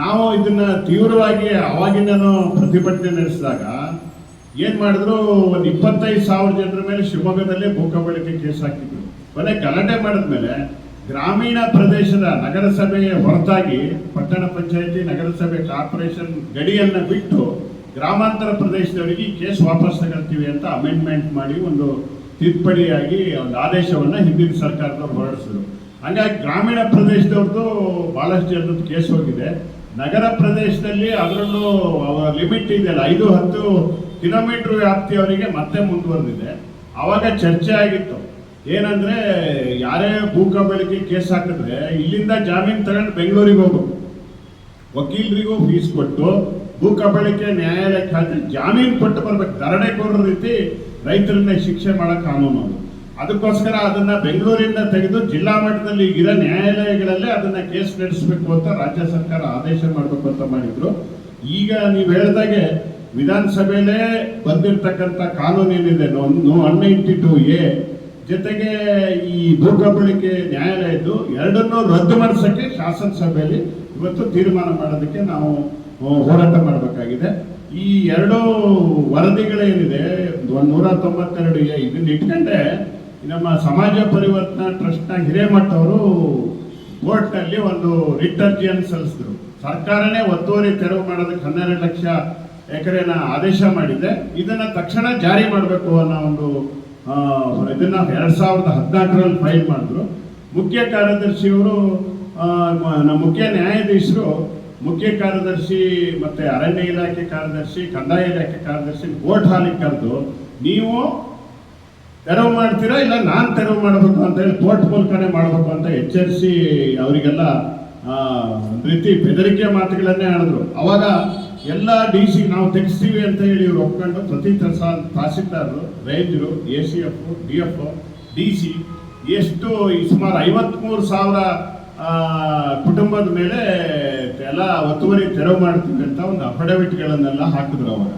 B: ನಾವು ಇದನ್ನ ತೀವ್ರವಾಗಿ ಅವಾಗಿಂದನೂ ಪ್ರತಿಭಟನೆ ನಡೆಸಿದಾಗ ಏನು ಮಾಡಿದ್ರು? ಒಂದು ಇಪ್ಪತ್ತೈದು ಸಾವಿರ ಜನರ ಮೇಲೆ ಶಿವಮೊಗ್ಗದಲ್ಲೇ ಭೂಕಬಳಿಕೆ ಕೇಸ್ ಹಾಕಿದ್ರು. ಕೊನೆ ಗಲಾಟೆ ಮಾಡಿದ್ಮೇಲೆ ಗ್ರಾಮೀಣ ಪ್ರದೇಶದ ನಗರಸಭೆಯ ಹೊರತಾಗಿ ಪಟ್ಟಣ ಪಂಚಾಯತಿ, ನಗರಸಭೆ ಕಾರ್ಪೊರೇಷನ್ ಗಡಿಯನ್ನು ಬಿಟ್ಟು ಗ್ರಾಮಾಂತರ ಪ್ರದೇಶದವರಿಗೆ ಕೇಸ್ ವಾಪಸ್ ತಗೊಳ್ತೀವಿ ಅಂತ ಅಮೆಂಡ್ಮೆಂಟ್ ಮಾಡಿ ಒಂದು ತಿದ್ದುಪಡಿಯಾಗಿ ಒಂದು ಆದೇಶವನ್ನ ಹಿಂದಿನ ಸರ್ಕಾರದವ್ರು ಹೊರಡಿಸಿದ್ರು. ಹಂಗಾಗಿ ಗ್ರಾಮೀಣ ಪ್ರದೇಶದವ್ರದ್ದು ಬಹಳಷ್ಟು ಜನರದ್ದು ಕೇಸ್ ಹೋಗಿದೆ. ನಗರ ಪ್ರದೇಶದಲ್ಲಿ ಅದರಲ್ಲೂ ಲಿಮಿಟ್ ಇದೆಯಲ್ಲ ಐದು ಹತ್ತು ಕಿಲೋಮೀಟರ್ ವ್ಯಾಪ್ತಿಯವರಿಗೆ ಮತ್ತೆ ಮುಂದುವರೆದಿದೆ. ಅವಾಗ ಚರ್ಚೆ ಆಗಿತ್ತು. ಏನಂದ್ರೆ ಯಾರೇ ಭೂಕಬಳಿಕೆ ಕೇಸ್ ಹಾಕಿದ್ರೆ ಇಲ್ಲಿಂದ ಜಾಮೀನು ತಗೊಂಡು ಬೆಂಗಳೂರಿಗೆ ಹೋಗ್ಬೇಕು. ವಕೀಲರಿಗೂ ಫೀಸ್ ಕೊಟ್ಟು ಭೂಕಬಳಿಕೆ ನ್ಯಾಯಾಲಯಕ್ಕೆ ಹಾಕಿ ಜಾಮೀನು ಕೊಟ್ಟು ಬರ್ಬೇಕು. ಕೊಡೋ ರೀತಿ ರೈತರನ್ನ ಶಿಕ್ಷೆ ಮಾಡೋ ಕಾನೂನು ಅದು. ಅದಕ್ಕೋಸ್ಕರ ಅದನ್ನ ಬೆಂಗಳೂರಿಂದ ತೆಗೆದು ಜಿಲ್ಲಾ ಮಟ್ಟದಲ್ಲಿ ಇರೋ ನ್ಯಾಯಾಲಯಗಳಲ್ಲೇ ಅದನ್ನ ಕೇಸ್ ನಡೆಸಬೇಕು ಅಂತ ರಾಜ್ಯ ಸರ್ಕಾರ ಆದೇಶ ಮಾಡಬೇಕು ಅಂತ ಮಾಡಿದ್ರು. ಈಗ ನೀವು ಹೇಳ್ದಾಗೆ ವಿಧಾನಸಭೆಯಲ್ಲೇ ಬಂದಿರತಕ್ಕಂಥ ಕಾನೂನು ಏನಿದೆ ಒನ್ ನೈಂಟಿ ಟು ಎ, ಜೊತೆಗೆ ಈ ಭೂಕಬಳಿಕೆ ನ್ಯಾಯಾಲಯದ್ದು ಎರಡನ್ನೂ ರದ್ದು ಮಾಡಿಸಕ್ಕೆ ಶಾಸನಸಭೆಯಲ್ಲಿ ಇವತ್ತು ತೀರ್ಮಾನ ಮಾಡೋದಕ್ಕೆ ನಾವು ಹೋರಾಟ ಮಾಡಬೇಕಾಗಿದೆ. ಈ ಎರಡೂ ವರದಿಗಳೇನಿದೆ ಒಂದು ನೂರ ತೊಂಬತ್ತೆರಡು ಇದನ್ನ ಇಟ್ಕೊಂಡೆ ನಮ್ಮ ಸಮಾಜ ಪರಿವರ್ತನಾ ಟ್ರಸ್ಟ್ನ ಹಿರೇಮಠ ಅವರು ಕೋರ್ಟ್ನಲ್ಲಿ ಒಂದು ರಿಟ್ ಅರ್ಜಿಯನ್ನು ಸಲ್ಲಿಸಿದ್ರು. ಸರ್ಕಾರನೇ ಒತ್ತುವರಿ ತೆರವು ಮಾಡೋದಕ್ಕೆ ಹನ್ನೆರಡು ಲಕ್ಷ ಎಕರೆನ ಆದೇಶ ಮಾಡಿದ್ದೆ ಇದನ್ನ ತಕ್ಷಣ ಜಾರಿ ಮಾಡಬೇಕು ಅನ್ನೋ ಒಂದು ಇದನ್ನ ಎರಡ್ ಸಾವಿರದ ಹದಿನಾಲ್ಕರಲ್ಲಿ ಫೈಲ್ ಮಾಡಿದ್ರು. ಮುಖ್ಯ ಕಾರ್ಯದರ್ಶಿಯವರು ನಮ್ಮ ಮುಖ್ಯ ನ್ಯಾಯಾಧೀಶರು, ಮುಖ್ಯ ಕಾರ್ಯದರ್ಶಿ ಮತ್ತೆ ಅರಣ್ಯ ಇಲಾಖೆ ಕಾರ್ಯದರ್ಶಿ, ಕಂದಾಯ ಇಲಾಖೆ ಕಾರ್ಯದರ್ಶಿ ಕೋರ್ಟ್ ಹಾಲಿಗೆ ಕರೆದು ನೀವು ತೆರವು ಮಾಡ್ತೀರಾ ಇಲ್ಲ ನಾನು ತೆರವು ಮಾಡಬೇಕು ಅಂತ ಹೇಳಿ ಕೋರ್ಟ್ ಮೂಲಕನೇ ಮಾಡಬೇಕು ಅಂತ ಎಚ್ಚರಿಸಿ ಅವರಿಗೆಲ್ಲ ರೀತಿ ಬೆದರಿಕೆ ಮಾತುಗಳನ್ನೇ ಆಡಿದ್ರು ಅವಾಗ ಎಲ್ಲ ಡಿ ಸಿ ನಾವು ತೆಗೆಸ್ತೀವಿ ಅಂತ ಹೇಳಿ ಇವ್ರು ಒಪ್ಕೊಂಡು ಪ್ರತಿ ತಸ ತಹಸೀಲ್ದಾರರು, ರೈತರು, A C F, D F D C ಎಷ್ಟು ಈ ಸುಮಾರು ಐವತ್ತ್ಮೂರು ಸಾವಿರ ಕುಟುಂಬದ ಮೇಲೆ ಎಲ್ಲ ಒತ್ತುವರಿ ತೆರವು ಮಾಡ್ತೀವಿ ಅಂತ ಒಂದು ಅಫಿಡವಿಟ್ಗಳನ್ನೆಲ್ಲ ಹಾಕಿದ್ರು ಅವಾಗ.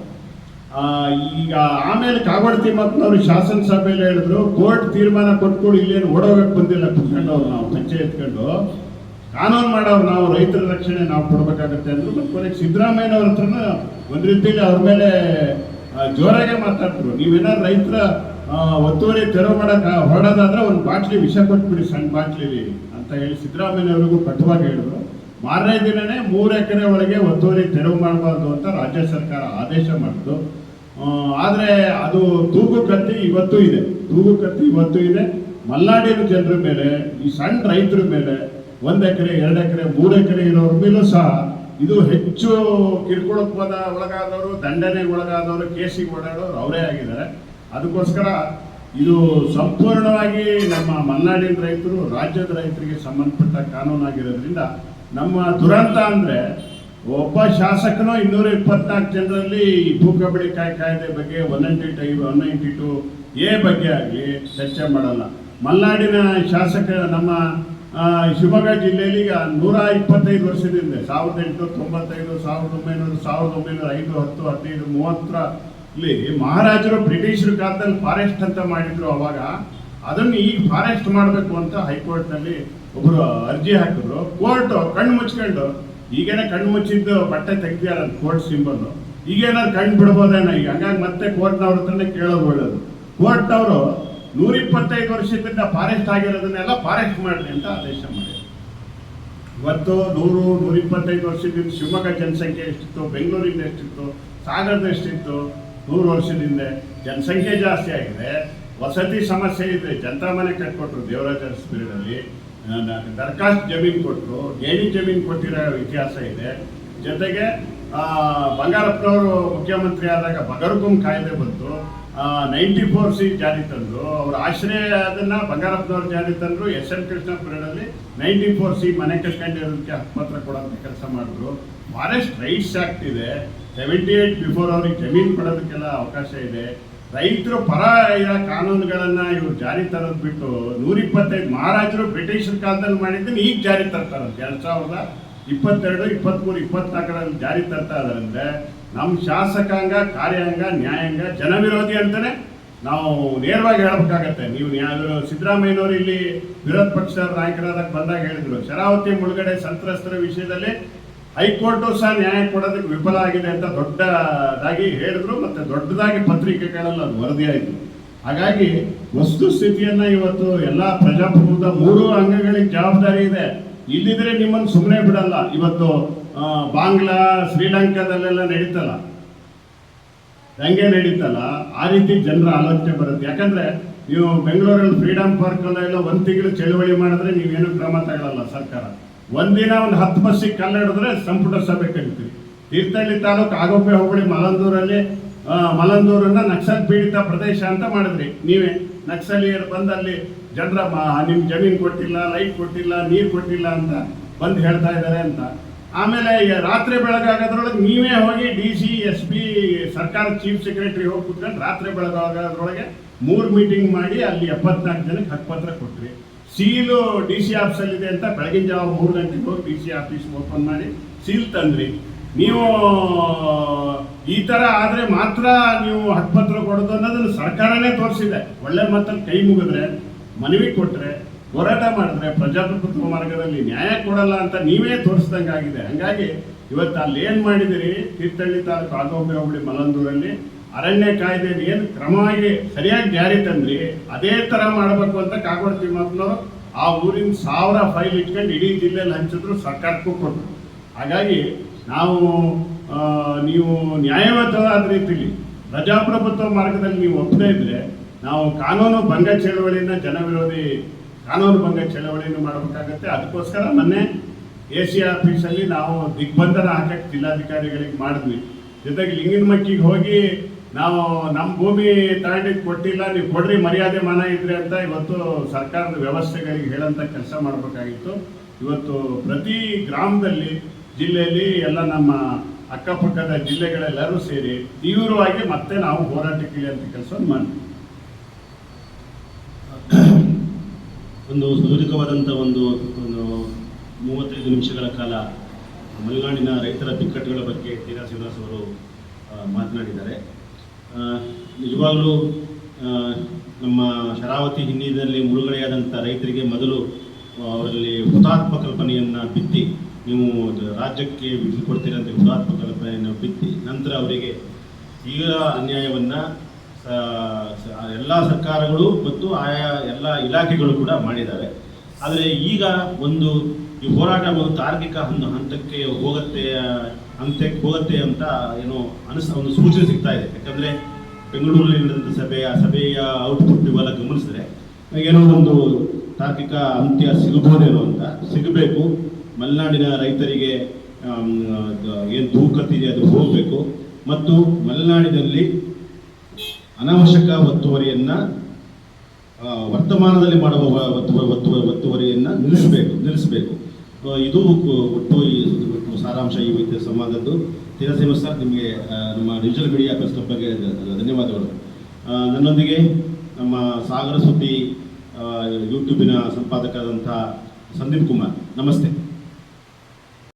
B: ಈಗ ಆಮೇಲೆ ಕಾಗೋಡು ಶಾಸನ ಸಭೆಯಲ್ಲಿ ಹೇಳಿದ್ರು, ಕೋರ್ಟ್ ತೀರ್ಮಾನ ಕೊಟ್ಕೊಂಡು, ಇಲ್ಲೇನು ಓಡೋಗಕ್ಕೆ ಬಂದಿಲ್ಲ ಕುತ್ಕೊಂಡವ್ರು ನಾವು ಪಂಚೆ ಎತ್ಕೊಂಡು. ಕಾನೂನು ಮಾಡೋರು ನಾವು, ರೈತರ ರಕ್ಷಣೆ ನಾವು ಕೊಡ್ಬೇಕಾಗತ್ತೆ ಅಂದ್ರು. ಮತ್ತೆ ಕೊನೆಗೆ ಸಿದ್ದರಾಮಯ್ಯನವ್ರ ಹತ್ರನ ಒಂದು ರೀತಿಯಲ್ಲಿ ಅವ್ರ ಮೇಲೆ ಜೋರಾಗೆ ಮಾತಾಡ್ತರು ನೀವೇನಾದ್ರು ರೈತರ ಒತ್ತುವರಿ ತೆರವು ಮಾಡಕ್ ಹೊರಡೋದಾದ್ರೆ ಒಂದು ಬಾಟ್ಲಿ ವಿಷ ಕೊಟ್ಬಿಡಿ ಸಣ್ಣ ಬಾಟ್ಲಿಲಿ ಅಂತ ಹೇಳಿ ಸಿದ್ದರಾಮಯ್ಯನವ್ರಿಗೂ ಕಟುವಾಗಿ ಹೇಳಿದ್ರು. ಮಾರನೇ ದಿನನೇ ಮೂರು ಎಕರೆ ಒಳಗೆ ಒತ್ತುವರಿ ತೆರವು ಮಾಡಬಾರ್ದು ಅಂತ ರಾಜ್ಯ ಸರ್ಕಾರ ಆದೇಶ ಮಾಡಿತು ಆದರೆ ಅದು ತೂಗು ಕತ್ತಿ ಇವತ್ತು ಇದೆ. ತೂಗು ಕತ್ತಿ ಇವತ್ತು ಇದೆ. ಮಲ್ನಾಡಿನ ಜನರ ಮೇಲೆ, ಈ ಸಣ್ಣ ರೈತರ ಮೇಲೆ ಒಂದು ಎಕರೆ, ಎರಡು ಎಕರೆ, ಮೂರು ಎಕರೆ ಇರೋರ ಮೇಲೂ ಸಹ ಇದು ಹೆಚ್ಚು ಕಿರುಕುಳತ್ವದ ಒಳಗಾದವರು ದಂಡನೆಗೆ ಒಳಗಾದವರು, ಕೇಸಿಗೆ ಓಡಾಡೋರು ಅವರೇ ಆಗಿದ್ದಾರೆ. ಅದಕ್ಕೋಸ್ಕರ ಇದು ಸಂಪೂರ್ಣವಾಗಿ ನಮ್ಮ ಮಲ್ನಾಡಿನ ರೈತರು, ರಾಜ್ಯದ ರೈತರಿಗೆ ಸಂಬಂಧಪಟ್ಟ ಕಾನೂನಾಗಿರೋದ್ರಿಂದ ನಮ್ಮ ದುರಂತ ಅಂದ್ರೆ ಒಬ್ಬ ಶಾಸಕನು ಇನ್ನೂರ ಇಪ್ಪತ್ನಾಲ್ಕು ಜನರಲ್ಲಿ ಭೂ ಕಬಡ್ಡಿ ಕಾಯ್ ಕಾಯ್ದೆ ಬಗ್ಗೆ one ninety tie one ninety two A ಬಗ್ಗೆ ಆಗಲಿ ಚರ್ಚೆ ಮಾಡಲ್ಲ. ಮಲೆನಾಡಿನ ಶಾಸಕ ನಮ್ಮ ಶಿವಮೊಗ್ಗ ಜಿಲ್ಲೆಯಲ್ಲಿ ಈಗ ನೂರ ಇಪ್ಪತ್ತೈದು ವರ್ಷದಿಂದ ಸಾವಿರದ ಎಂಟುನೂರ ತೊಂಬತ್ತೈದು, ಸಾವಿರದ ಒಂಬೈನೂರ ಸಾವಿರದ ಒಂಬೈನೂರ ಐದು, ಹತ್ತು, ಹದಿನೈದು, ಮೂವತ್ತರಲ್ಲಿ ಮಹಾರಾಜರು ಬ್ರಿಟಿಷರ ಕಾಲದಲ್ಲಿ ಫಾರೆಸ್ಟ್ ಅಂತ ಮಾಡಿದ್ರು ಅವಾಗ. ಅದನ್ನು ಈಗ ಫಾರೆಸ್ಟ್ ಮಾಡಬೇಕು ಅಂತ ಹೈಕೋರ್ಟ್ನಲ್ಲಿ ಒಬ್ಬರು ಅರ್ಜಿ ಹಾಕಿದ್ರು, ಕೋರ್ಟ್ ಕಣ್ಣು ಮುಚ್ಕೊಂಡು, ಈಗೇನೆ ಕಣ್ಣು ಮುಚ್ಚಿದ್ದು ಬಟ್ಟೆ ತೆಗ್ದಿಯಾರ ಕೋರ್ಟ್ ಸಿಂಬಲ್ ಈಗೇನಾದ್ರು ಕಣ್ಣು ಬಿಡ್ಬೋದೇನೋ ಈಗ, ಹಂಗಾಗಿ ಮತ್ತೆ ಕೋರ್ಟ್ನವ್ರ ಹತ್ರನೇ ಕೇಳೋದು ಒಳ್ಳೇದು. ಕೋರ್ಟ್ನವರು ನೂರ ಇಪ್ಪತ್ತೈದು ವರ್ಷದಿಂದ ಫಾರೆಸ್ಟ್ ಆಗಿರೋದನ್ನೆಲ್ಲ ಫಾರೆಸ್ಟ್ ಮಾಡಲಿ ಅಂತ ಆದೇಶ ಮಾಡಿದ್ರು. ಇವತ್ತು ನೂರು ನೂರ ಇಪ್ಪತ್ತೈದು ವರ್ಷದಿಂದ ಶಿವಮೊಗ್ಗ ಜನಸಂಖ್ಯೆ ಎಷ್ಟಿತ್ತು, ಬೆಂಗಳೂರಿಂದ ಎಷ್ಟಿತ್ತು ಸಾಗರದ ಎಷ್ಟಿತ್ತು, ನೂರು ವರ್ಷದಿಂದ ಜನಸಂಖ್ಯೆ ಜಾಸ್ತಿ ಆಗಿದೆ, ವಸತಿ ಸಮಸ್ಯೆ ಇದೆ, ಜನತಾ ಮನೆ ಕಟ್ಕೊಟ್ರು ದೇವರಾಜ ಸ್ಪಿರಿಡಲ್ಲಿ ದರ್ಖಾಸ್ತ್ ಜಮೀನು ಕೊಟ್ಟರು ಗೇಣಿ ಜಮೀನು ಕೊಟ್ಟಿರೋ ಇತಿಹಾಸ ಇದೆ. ಜೊತೆಗೆ ಬಂಗಾರಪ್ಪನವರು ಮುಖ್ಯಮಂತ್ರಿ ಆದಾಗ ಬಗರ್ಗುಂ ಕಾಯ್ದೆ ಬಂತು. ನೈಂಟಿ ಫೋರ್ ಸಿ ಜಾರಿ ತಂದರು. ಅವರ ಆಶ್ರಯ ಅದನ್ನು ಬಂಗಾರಪ್ಪನವ್ರು ಜಾರಿ ತಂದರು. ಎಸ್ ಎನ್ ಕೃಷ್ಣ ಪೀರಿಯಡಲ್ಲಿ ನೈಂಟಿ ಫೋರ್ ಸಿ ಮನೆ ಕಟ್ಕೊಂಡಿರೋದಕ್ಕೆ ಹಕ್ಕುಪತ್ರ ಕೊಡೋದಕ್ಕೆ ಕೆಲಸ ಮಾಡಿದ್ರು. ಫಾರೆಸ್ಟ್ ರೈಟ್ಸ್ ಆಕ್ಟ್ ಇದೆ. ಸೆವೆಂಟಿ ಏಯ್ಟ್ ಬಿಫೋರ್ ಅವ್ರಿಗೆ ಜಮೀನು ಕೊಡೋದಕ್ಕೆಲ್ಲ ಅವಕಾಶ ಇದೆ. ರೈತರು ಪರ ಇರೋ ಕಾನೂನುಗಳನ್ನ ಇವರು ಜಾರಿ ತರೋದು ಬಿಟ್ಟು ನೂರ ಇಪ್ಪತ್ತೈದು ಮಹಾರಾಜರು ಬ್ರಿಟಿಷರ ಕಾಲದಲ್ಲಿ ಮಾಡಿದ್ದನ್ನು ಈಗ ಜಾರಿ ತರ್ತಾರೆ. ಎರಡ್ ಸಾವಿರದ ಇಪ್ಪತ್ತೆರಡು, ಇಪ್ಪತ್ತ್ಮೂರು ಇಪ್ಪತ್ನಾಲ್ಕರಲ್ಲಿ ಜಾರಿ ತರ್ತಾ ಅಂದರೆ ನಮ್ಮ ಶಾಸಕಾಂಗ, ಕಾರ್ಯಾಂಗ, ನ್ಯಾಯಾಂಗ ಜನವಿರೋಧಿ ಅಂತಾನೆ ನಾವು ನೇರವಾಗಿ ಹೇಳಬೇಕಾಗತ್ತೆ. ನೀವು ಸಿದ್ದರಾಮಯ್ಯನವರು ಇಲ್ಲಿ ವಿರೋಧ ಪಕ್ಷದ ನಾಯಕರಾದಾಗ ಬಂದಾಗ ಹೇಳಿದ್ರು. ಶರಾವತಿ ಮುಳುಗಡೆ ಸಂತ್ರಸ್ತರ ವಿಷಯದಲ್ಲಿ ಹೈಕೋರ್ಟು ಸಹ ನ್ಯಾಯ ಕೊಡೋದಕ್ಕೆ ವಿಫಲ ಆಗಿದೆ ಅಂತ ದೊಡ್ಡದಾಗಿ ಹೇಳಿದ್ರು ಮತ್ತೆ ದೊಡ್ಡದಾಗಿ ಪತ್ರಿಕೆಗಳಲ್ಲಿ ಅದು ವರದಿಯಾಯಿತು ಹಾಗಾಗಿ ವಸ್ತು ಸ್ಥಿತಿಯನ್ನ ಇವತ್ತು ಎಲ್ಲ ಪ್ರಜಾಪ್ರಭುತ್ವ ಮೂರು ಅಂಗಗಳಿಗೆ ಜವಾಬ್ದಾರಿ ಇದೆ. ಇಲ್ಲಿದ್ರೆ ನಿಮ್ಮನ್ನು ಸುಮ್ಮನೆ ಬಿಡಲ್ಲ. ಇವತ್ತು ಬಾಂಗ್ಲಾ, ಶ್ರೀಲಂಕಾದಲ್ಲೆಲ್ಲ ನಡೀತಲ್ಲ. ದಂಗೆ ನಡೀತಲ್ಲ. ಆ ರೀತಿ ಜನರ ಆಲೋಚನೆ ಬರುತ್ತೆ. ಯಾಕಂದ್ರೆ ನೀವು ಬೆಂಗಳೂರಲ್ಲಿ ಫ್ರೀಡಂ ಪಾರ್ಕ್ ಎಲ್ಲ ಒಂದು ತಿಂಗಳು ಚಳುವಳಿ ಮಾಡಿದ್ರೆ ನೀವೇನು ಕ್ರಮ ತಗೊಳ್ಳಲ್ಲ ಸರ್ಕಾರ. ಒಂದಿನ ಒಂದು ಹತ್ತು ಬಸ್ಸಿಗೆ ಕಲ್ಲಿಡಿದ್ರೆ ಸಂಪುಟ ಸಭೆ ಕರಿತೀವಿ. ತೀರ್ಥಹಳ್ಳಿ ತಾಲೂಕು ಆಗೋಪೆ ಹೋಬಳಿ ಮಲಂದೂರಲ್ಲಿ ಮಲಂದೂರನ್ನ ನಕ್ಸಲ್ ಪೀಡಿತ ಪ್ರದೇಶ ಅಂತ ಮಾಡಿದ್ರಿ. ನೀವೇ ನಕ್ಸಲಿಯರು ಬಂದು ಅಲ್ಲಿ ಜನರ ನಿಮ್ಮ ಜಮೀನು ಕೊಟ್ಟಿಲ್ಲ, ಲೈಟ್ ಕೊಟ್ಟಿಲ್ಲ, ನೀರು ಕೊಟ್ಟಿಲ್ಲ ಅಂತ ಬಂದು ಹೇಳ್ತಾ ಇದ್ದಾರೆ ಅಂತ. ಆಮೇಲೆ ರಾತ್ರಿ ರಾತ್ರಿ ಬೆಳಗಾಗೋದ್ರೊಳಗೆ ನೀವೇ ಹೋಗಿ ಡಿ ಸಿ, ಎಸ್ ಪಿ, ಸರ್ಕಾರ ಚೀಫ್ ಸೆಕ್ರೆಟರಿ ಹೋಗಿ ಕುತ್ಕೊಂಡು ರಾತ್ರಿ ಬೆಳಗಾಗೋದ್ರೊಳಗೆ ಮೂರು ಮೀಟಿಂಗ್ ಮಾಡಿ ಅಲ್ಲಿ ಎಪ್ಪತ್ನಾಲ್ಕು ಜನಕ್ಕೆ ಹಕ್ಕುಪತ್ರ ಕೊಟ್ರಿ. ಸೀಲು ಡಿ ಸಿ ಆಫೀಸಲ್ಲಿದೆ ಅಂತ ಬೆಳಗಿನ ಜಾವ ಮೂರು ಗಂಟೆಗೆ ಡಿ ಸಿ ಆಫೀಸ್ ಓಪನ್ ಮಾಡಿ ಸೀಲ್ ತಂದ್ರಿ. ನೀವು, ಈ ಥರ ಆದರೆ ಮಾತ್ರ ನೀವು ಹಕ್ಕುಪತ್ರ ಕೊಡೋದು ಅನ್ನೋದನ್ನು ಸರ್ಕಾರನೇ ತೋರಿಸಿದೆ. ಒಳ್ಳೆ ಮಾತಲ್ಲಿ ಕೈ ಮುಗಿದ್ರೆ, ಮನವಿ ಕೊಟ್ರೆ, ಹೋರಾಟ ಮಾಡಿದ್ರೆ, ಪ್ರಜಾಪ್ರಭುತ್ವ ಮಾರ್ಗದಲ್ಲಿ ನ್ಯಾಯ ಕೊಡಲ್ಲ ಅಂತ ನೀವೇ ತೋರಿಸ್ದಂಗಾಗಿದೆ. ಹಾಗಾಗಿ ಇವತ್ತು ಅಲ್ಲಿ ಏನು ಮಾಡಿದಿರಿ? ತೀರ್ಥಹಳ್ಳಿ ತಾಲೂಕು ಆಗೋಬೆ ಹೋಬಳಿ ಮಲಂದೂರಲ್ಲಿ ಅರಣ್ಯ ಕಾಯ್ದೆಯಲ್ಲಿ ಏನು ಕ್ರಮವಾಗಿ ಸರಿಯಾಗಿ ಜಾರಿ ತಂದ್ರಿ, ಅದೇ ತರ ಮಾಡಬೇಕು ಅಂತ ಕಾಗೋಡು ತಿಮ್ಮಪ್ಪನವರು ಆ ಊರಿನ ಸಾವಿರ ಫೈಲ್ ಇಟ್ಕೊಂಡು ಇಡೀ ಜಿಲ್ಲೆಯಲ್ಲಿ ಹಂಚಿದ್ರು ಸರ್ಕಾರಕ್ಕೂ ಕೊಟ್ಟರು ಹಾಗಾಗಿ ನಾವು ನೀವು ನ್ಯಾಯಬದ್ಧವಾದ ರೀತಿಯಲ್ಲಿ ಪ್ರಜಾಪ್ರಭುತ್ವ ಮಾರ್ಗದಲ್ಲಿ ನೀವು ಒಪ್ಪದೇ ಇದ್ರೆ ನಾವು ಕಾನೂನು ಭಂಗ ಚಳವಳಿಯನ್ನ ಜನವಿರೋಧಿ ಕಾನೂನು ಭಂಗ ಚಳವಳಿಯನ್ನು ಮಾಡಬೇಕಾಗತ್ತೆ. ಅದಕ್ಕೋಸ್ಕರ ಮೊನ್ನೆ ಎ ಸಿ ಆಫೀಸಲ್ಲಿ ನಾವು ದಿಗ್ಬಂಧನ ಹಾಕಕ್ಕೆ ಜಿಲ್ಲಾಧಿಕಾರಿಗಳಿಗೆ ಮಾಡಿದ್ವಿ. ಜೊತೆಗೆ ಲಿಂಗನಮಕ್ಕಿಗೆ ಹೋಗಿ ನಾವು ನಮ್ಮ ಭೂಮಿ ತಗೊಂಡಿದ್ದು ಕೊಟ್ಟಿಲ್ಲ, ನೀವು ಕೊಡ್ರಿ, ಮರ್ಯಾದೆ ಮಾನ ಇದ್ರೆ ಅಂತ ಇವತ್ತು ಸರ್ಕಾರದ ವ್ಯವಸ್ಥೆಗಳಿಗೆ ಹೇಳಂತ ಕೆಲಸ ಮಾಡಬೇಕಾಗಿತ್ತು. ಇವತ್ತು ಪ್ರತಿ ಗ್ರಾಮದಲ್ಲಿ, ಜಿಲ್ಲೆಯಲ್ಲಿ ಎಲ್ಲ ನಮ್ಮ ಅಕ್ಕಪಕ್ಕದ ಜಿಲ್ಲೆಗಳೆಲ್ಲರೂ ಸೇರಿ ತೀವ್ರವಾಗಿ ಮತ್ತೆ ನಾವು ಹೋರಾಟಕ್ಕೆ ಅಂತ ಕೆಲಸವನ್ನು ಮಾಡ್ತೀವಿ.
A: ಒಂದು ಸುದೀರ್ಘವಾದಂಥ ಒಂದು ಒಂದು ಮೂವತ್ತೈದು ನಿಮಿಷಗಳ ಕಾಲ ಮಲೆನಾಡಿನ ರೈತರ ಬಿಕ್ಕಟ್ಟುಗಳ ಬಗ್ಗೆ ತೀರಾ ಶ್ರೀನಿವಾಸ್ ಅವರು ಮಾತನಾಡಿದ್ದಾರೆ. ನಿಜವಾಗಲೂ ನಮ್ಮ ಶರಾವತಿ ಹಿನ್ನೀರಿನಲ್ಲಿ ಮುಳುಗಡೆಯಾದಂಥ ರೈತರಿಗೆ ಮೊದಲು ಅವರಲ್ಲಿ ಹುತಾತ್ಮ ಕಲ್ಪನೆಯನ್ನು ಬಿತ್ತಿ, ನೀವು ರಾಜ್ಯಕ್ಕೆ ಬಿಟ್ಟು ಕೊಡ್ತೀರಂತ ಹುತಾತ್ಮ ಕಲ್ಪನೆಯನ್ನು ಬಿತ್ತಿ, ನಂತರ ಅವರಿಗೆ ತೀವ್ರ ಅನ್ಯಾಯವನ್ನು ಎಲ್ಲ ಸರ್ಕಾರಗಳು ಮತ್ತು ಆಯಾ ಎಲ್ಲ ಇಲಾಖೆಗಳು ಕೂಡ ಮಾಡಿದ್ದಾರೆ. ಆದರೆ ಈಗ ಒಂದು ಈ ಹೋರಾಟ ಒಂದು ತಾರ್ಕಿಕ ಒಂದು ಹಂತಕ್ಕೆ ಹೋಗುತ್ತೆ ಹಂತಕ್ಕೆ ಹೋಗುತ್ತೆ ಅಂತ ಏನೋ ಅನಿಸ, ಒಂದು ಸೂಚನೆ ಸಿಗ್ತಾ ಇದೆ. ಯಾಕಂದ್ರೆ ಬೆಂಗಳೂರಲ್ಲಿ ನಡೆದಂಥ ಸಭೆ ಆ ಸಭೆಯ ಔಟ್ಪುಟ್ ಇವೆಲ್ಲ ಗಮನಿಸಿದ್ರೆ, ಏನೋ ಒಂದು ತಾರ್ಕಿಕ ಅಂತ್ಯ ಸಿಗಬಹುದೇನೋ ಅಂತ. ಸಿಗಬೇಕು. ಮಲೆನಾಡಿನ ರೈತರಿಗೆ ಏನು ತೂಕತ್ತಿದೆ ಅದು ಹೋಗಬೇಕು. ಮತ್ತು ಮಲೆನಾಡಿನಲ್ಲಿ ಅನಾವಶ್ಯಕ ಒತ್ತುವರಿಯನ್ನು ವರ್ತಮಾನದಲ್ಲಿ ಮಾಡುವ ಒತ್ತುವರಿಯನ್ನ ನಿಲ್ಲಿಸಬೇಕು ನಿಲ್ಲಿಸಬೇಕು. ಇದು ಒಟ್ಟು ಒಟ್ಟು ಸಾರಾಂಶ ಈ ಸಂವಾದದ್ದು ತೀರಸೇವ ಸರ್, ನಿಮಗೆ ನಮ್ಮ ಡಿಜಿಟಲ್ ಮೀಡಿಯಾ ಪ್ರೆಸ್ ಬಗ್ಗೆ ಧನ್ಯವಾದಗಳು. ನನ್ನೊಂದಿಗೆ ನಮ್ಮ ಸಾಗರ ಸುದ್ದಿ ಯೂಟ್ಯೂಬಿನ ಸಂಪಾದಕರಾದಂಥ ಸಂದೀಪ್ ಕುಮಾರ್. ನಮಸ್ತೆ.